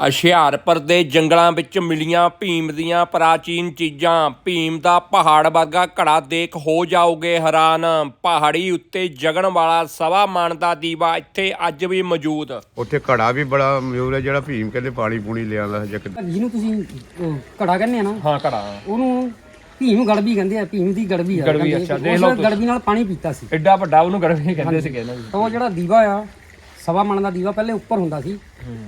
ਹੁਸ਼ਿਆਰਪੁਰ ਦੇ ਜੰਗਲਾਂ ਵਿੱਚ ਮਿਲੀਆਂ ਭੀਮ ਦੀਆਂ ਪ੍ਰਾਚੀਨ ਚੀਜ਼ਾਂ। ਭੀਮ ਦਾ ਪਹਾੜ ਵਰਗਾ ਘੜਾ ਦੇਖ ਹੋ ਜਾਓਗੇ ਹੈਰਾਨ। ਪਹਾੜੀ ਉੱਤੇ ਜਗਣ ਵਾਲਾ ਸਵਾ ਮਣ ਦਾ ਦੀਵਾ ਇੱਥੇ ਅੱਜ ਵੀ ਮੌਜੂਦ। ਉੱਥੇ ਘੜਾ ਵੀ ਬੜਾ ਮਸ਼ਹੂਰ ਹੈ ਜਿਹੜਾ ਭੀਮ ਕਹਿੰਦੇ ਪਾਣੀ ਪੂਣੀ ਲਿਆਉਂਦਾ ਜੱਕ ਜਿਹਨੂੰ ਤੁਸੀਂ ਉਹ ਘੜਾ ਕਹਿੰਦੇ ਆ ਨਾ ਹਾਂ ਘੜਾ। ਉਹਨੂੰ ਭੀਮ ਗੜਬੀ ਕਹਿੰਦੇ ਆ ਭੀਮ ਦੀ ਗੜਬੀ ਆ। ਗੜਬੀ, ਕਹਿੰਦੇ। ਅੱਛਾ, ਦੇਖ ਲਓ ਤੁਸੀਂ। ਗੜਬੀ ਨਾਲ ਪਾਣੀ ਪੀਤਾ ਸੀ। ਐਡਾ ਵੱਡਾ ਉਹਨੂੰ ਗਰਮੀ ਕਹਿੰਦੇ ਸੀਗੇ ਨਾ। ਤਾਂ ਉਹ ਜਿਹੜਾ ਦੀਵਾ ਆ ਸਵਾ ਮਣ ਦਾ ਦੀਵਾ ਪਹਿਲੇ ਉੱਪਰ ਹੁੰਦਾ ਸੀ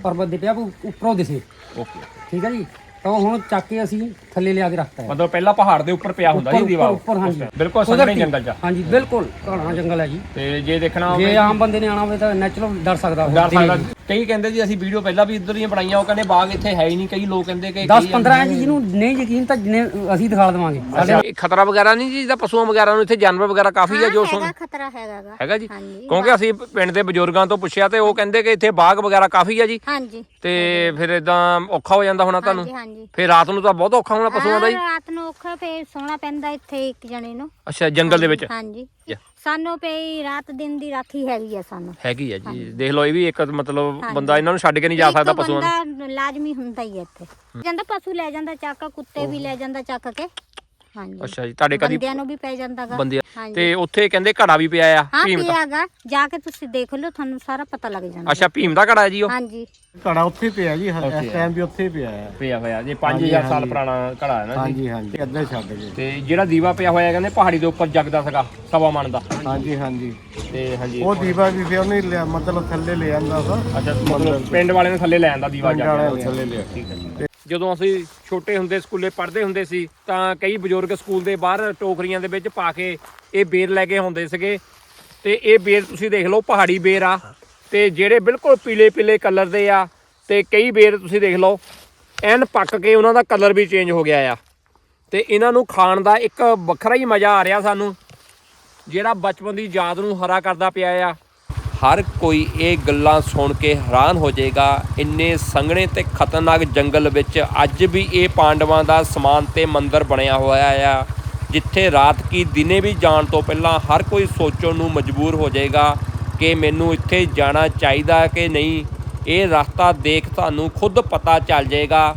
ਪਰਬਤ ਦੇ ਪਿਆ ਉੱਪਰੋਂ ਦਿਸੇ। ਓਕੇ। ਠੀਕ ਹੈ ਜੀ? ਤਾਂ ਉਹ ਹੁਣ ਚੱਕ ਕੇ ਅਸੀਂ ਥੱਲੇ ਲਿਆ ਕੇ ਰੱਖਤਾ ਹੈ। ਮਤਲਬ ਪਹਿਲਾਂ ਪਹਾੜ ਦੇ ਉੱਪਰ ਪਿਆ ਹੁੰਦਾ ਸੀ ਦੀਵਾ ਉੱਪਰ ਹਾਂਜੀ। ਬਿਲਕੁਲ ਸੰਘਣੇ ਜੰਗਲ 'ਚ ਹਾਂਜੀ ਬਿਲਕੁਲ ਘਣਾ ਜੰਗਲ ਹੈ ਜੀ। ਤੇ ਜੇ ਦੇਖਣਾ ਹੋਵੇ ਜੇ ਆਮ ਬੰਦੇ ਨੇ ਆਣਾ ਹੋਵੇ ਤਾਂ ਨੈਚੁਰਲ ਡਰ ਸਕਦਾ ਉਹ ਡਰ ਸਕਦਾ। ਕਈ ਕਹਿੰਦੇ ਜੀ ਅਸੀਂ ਵੀਡੀਓ ਪਹਿਲਾਂ ਵੀ ਇੱਧਰ ਦੀਆਂ ਬਣਾਈਆਂ ਉਹ ਕਹਿੰਦੇ ਬਾਗ ਇੱਥੇ ਹੈ ਹੀ ਨਹੀਂ। ਕਈ ਲੋਕ ਕਹਿੰਦੇ ਕਿ 10 15 ਹੈ ਜੀ ਜਿਹਨੂੰ ਨਹੀਂ ਯਕੀਨ ਤਾਂ ਜਿੰਨੇ ਅਸੀਂ ਦਿਖਾ ਦੇਵਾਂਗੇ। ਸਾਡੇ ਇਹ ਖਤਰਾ ਵਗੈਰਾ ਨਹੀਂ ਜੀ ਜਿਹਦਾ ਪਸ਼ੂਆਂ ਵਗੈਰਾ ਨੂੰ ਇੱਥੇ ਜਾਨਵਰ ਵਗੈਰਾ ਕਾਫੀ ਹੈ ਜੋ ਸੁਣ ਹੈਗਾ ਖਤਰਾ ਹੈਗਾ ਗਾ। ਹੈਗਾ ਜੀ। ਹਾਂਜੀ ਕਿਉਂਕਿ ਅਸੀਂ ਪਿੰਡ ਦੇ ਬਜ਼ੁਰਗਾਂ ਤੋਂ ਪੁੱਛਿਆ ਤੇ ਉਹ ਕਹਿੰਦੇ ਕਿ ਇੱਥੇ ਬਾਗ ਵਗੈਰਾ ਕਾਫੀ ਹੈ ਜੀ। ਹਾਂਜੀ। ਤੇ ਫਿਰ ਇਦਾਂ ਔਖਾ ਹੋ ਜਾਂਦਾ ਹੋਣਾ ਤੁਹਾਨੂੰ? ਹਾਂਜੀ ਹਾਂਜੀ। ਫਿਰ ਰਾਤ ਨੂੰ ਤਾਂ ਬਹੁਤ ਔਖਾ ਹੋਣਾ ਪਸ਼ੂਆਂ ਦਾ ਹਾਂ, ਜੀ ਰਾਤ ਨੂੰ ਔਖਾ ਫੇਰ ਸੋਣਾ ਪੈਂਦਾ ਇੱਥੇ ਇੱਕ ਜਣੇ ਨੂੰ। ਅੱਛਾ ਜੰਗਲ ਦੇ ਵਿੱਚ? ਹਾਂਜੀ. ਸਾਨੂੰ ਪਈ ਰਾਤ ਦਿਨ ਦੀ ਰਾਖੀ ਹੈਗੀ ਆ ਸਾਨੂੰ। ਹੈਗੀ ਹੈ ਜੀ। ਦੇਖ ਲਓ ਇਹ ਵੀ ਇੱਕ ਮਤਲਬ ਬੰਦਾ ਇਹਨਾਂ ਨੂੰ ਛੱਡ ਕੇ ਨਹੀਂ ਜਾ ਸਕਦਾ ਪਸ਼ੂਆਂ ਨੂੰ। ਬੰਦਾ ਲਾਜ਼ਮੀ ਹੁੰਦਾ ਹੀ ਹੈ ਇੱਥੇ। ਜਾਂਦਾ ਪਸ਼ੂ ਲੈ ਜਾਂਦਾ ਚੱਕ ਕੁੱਤੇ ਵੀ ਲੈ ਜਾਂਦਾ ਚੱਕ ਕੇ। ਹਾਂਜੀ। ਅੱਛਾ ਜੀ ਤੁਹਾਡੇ ਕਦੀ ਬੰਦਿਆਂ ਨੂੰ ਵੀ ਪੈ ਜਾਂਦਾਗਾ। ਬੰਦੇ ਤੇ ਉੱਥੇ ਕਹਿੰਦੇ ਘੜਾ ਵੀ ਪਿਆ ਆ ਹਾਂ ਭੀਮ ਦਾ? ਪਿਆਗਾ। ਜਾ ਕੇ ਤੁਸੀਂ ਦੇਖ ਲਓ ਤੁਹਾਨੂੰ ਸਾਰਾ ਪਤਾ ਲੱਗ ਜਾਂਦਾ। ਅੱਛਾ ਭੀਮ ਦਾ ਘੜਾ ਹੈ ਜੀ ਉਹ? ਹਾਂਜੀ। ਘੜਾ ਉੱਥੇ ਪਿਆ ਜੀ ਹ- ਇਸ ਟਾਈਮ ਵੀ ਉੱਥੇ ਪਿਆ ਹੈ ਪਿਆ ਹੋਇਆ ਜੀ 5000 ਸਾਲ ਪੁਰਾਣਾ ਘੜਾ ਹੈ ਨਾ ਜੀ। ਹਾਂਜੀ ਹਾਂਜੀ। ਅੱਧਾ ਹੀ ਛੱਡ ਗਏ। ਤੇ ਜਿਹੜਾ ਦੀਵਾ ਪਿਆ ਹੋਇਆ ਕਹਿੰਦੇ ਪਹਾੜੀ ਦੇ ਉੱਪਰ ਜਗਦਾ ਸੀਗਾ ਸਵਾ ਮਣ ਦਾ। ਹਾਂਜੀ ਹਾਂਜੀ। ਤੇ ਹਾਂਜੀ। ਉਹ ਦੀਵਾ ਵੀ ਫਿਰ ਉਹਨੇ ਲਿਆ ਮਤਲਬ ਥੱਲੇ ਲੈ ਆਂਦਾ ਸੀ ਅੱਛਾ ਮਤਲਬ ਪਿੰਡ ਵਾਲੇ ਨੇ ਥੱਲੇ ਲੈ ਆਂਦਾ ਦੀਵਾ ਜਾ ਕੇ। ਥੱਲੇ ਲਿਆ। ਠੀਕ ਹੈ। ਜਦੋਂ ਅਸੀਂ ਛੋਟੇ ਹੁੰਦੇ ਸਕੂਲੇ ਪੜ੍ਹਦੇ ਹੁੰਦੇ ਸੀ, ਤਾਂ ਕਈ ਬਜ਼ੁਰਗ ਸਕੂਲ ਦੇ ਬਾਹਰ ਟੋਕਰੀਆਂ ਦੇ ਵਿੱਚ ਪਾ ਕੇ ਇਹ ਬੇਰ ਲੈ ਕੇ ਹੁੰਦੇ ਸੀਗੇ। ਤੇ ਇਹ ਬੇਰ ਤੁਸੀਂ ਦੇਖ ਲਓ, ਪਹਾੜੀ ਬੇਰ ਆ। ਤੇ ਜਿਹੜੇ ਬਿਲਕੁਲ ਪੀਲੇ ਪੀਲੇ ਕਲਰ ਦੇ ਆ, ਤੇ ਕਈ ਬੇਰ ਤੁਸੀਂ ਦੇਖ ਲਓ, ਐਨ ਪੱਕ ਕੇ ਉਹਨਾਂ ਦਾ ਕਲਰ ਵੀ ਚੇਂਜ ਹੋ ਗਿਆ ਆ। ਤੇ ਇਹਨਾਂ ਨੂੰ ਖਾਣ ਦਾ ਇੱਕ ਵੱਖਰਾ ਹੀ ਮਜ਼ਾ ਆ ਰਿਹਾ ਸਾਨੂੰ, ਜਿਹੜਾ ਬਚਪਨ ਦੀ ਯਾਦ ਨੂੰ ਹਰਾ ਕਰਦਾ ਪਿਆ ਆ। ਹਰ ਕੋਈ ਇਹ ਗੱਲਾਂ ਸੁਣ ਕੇ ਹੈਰਾਨ ਹੋ ਜਾਏਗਾ, ਇੰਨੇ ਸੰਘਣੇ ਤੇ ਖਤਰਨਾਕ ਜੰਗਲ ਵਿੱਚ ਅੱਜ ਵੀ ਇਹ ਪਾਂਡਵਾਂ ਦਾ ਸਮਾਨ ਤੇ ਮੰਦਰ ਬਣਿਆ ਹੋਇਆ ਆ, ਜਿੱਥੇ ਰਾਤ ਕੀ ਦਿਨੇ ਵੀ ਜਾਣ ਤੋਂ ਪਹਿਲਾਂ ਹਰ ਕੋਈ ਸੋਚਣ ਨੂੰ ਮਜਬੂਰ ਹੋ ਜਾਏਗਾ ਕਿ ਮੈਨੂੰ ਇੱਥੇ ਜਾਣਾ ਚਾਹੀਦਾ ਕਿ ਨਹੀਂ। ਇਹ ਰਸਤਾ ਦੇਖ ਤੁਹਾਨੂੰ ਖੁਦ ਪਤਾ ਚੱਲ ਜਾਏਗਾ।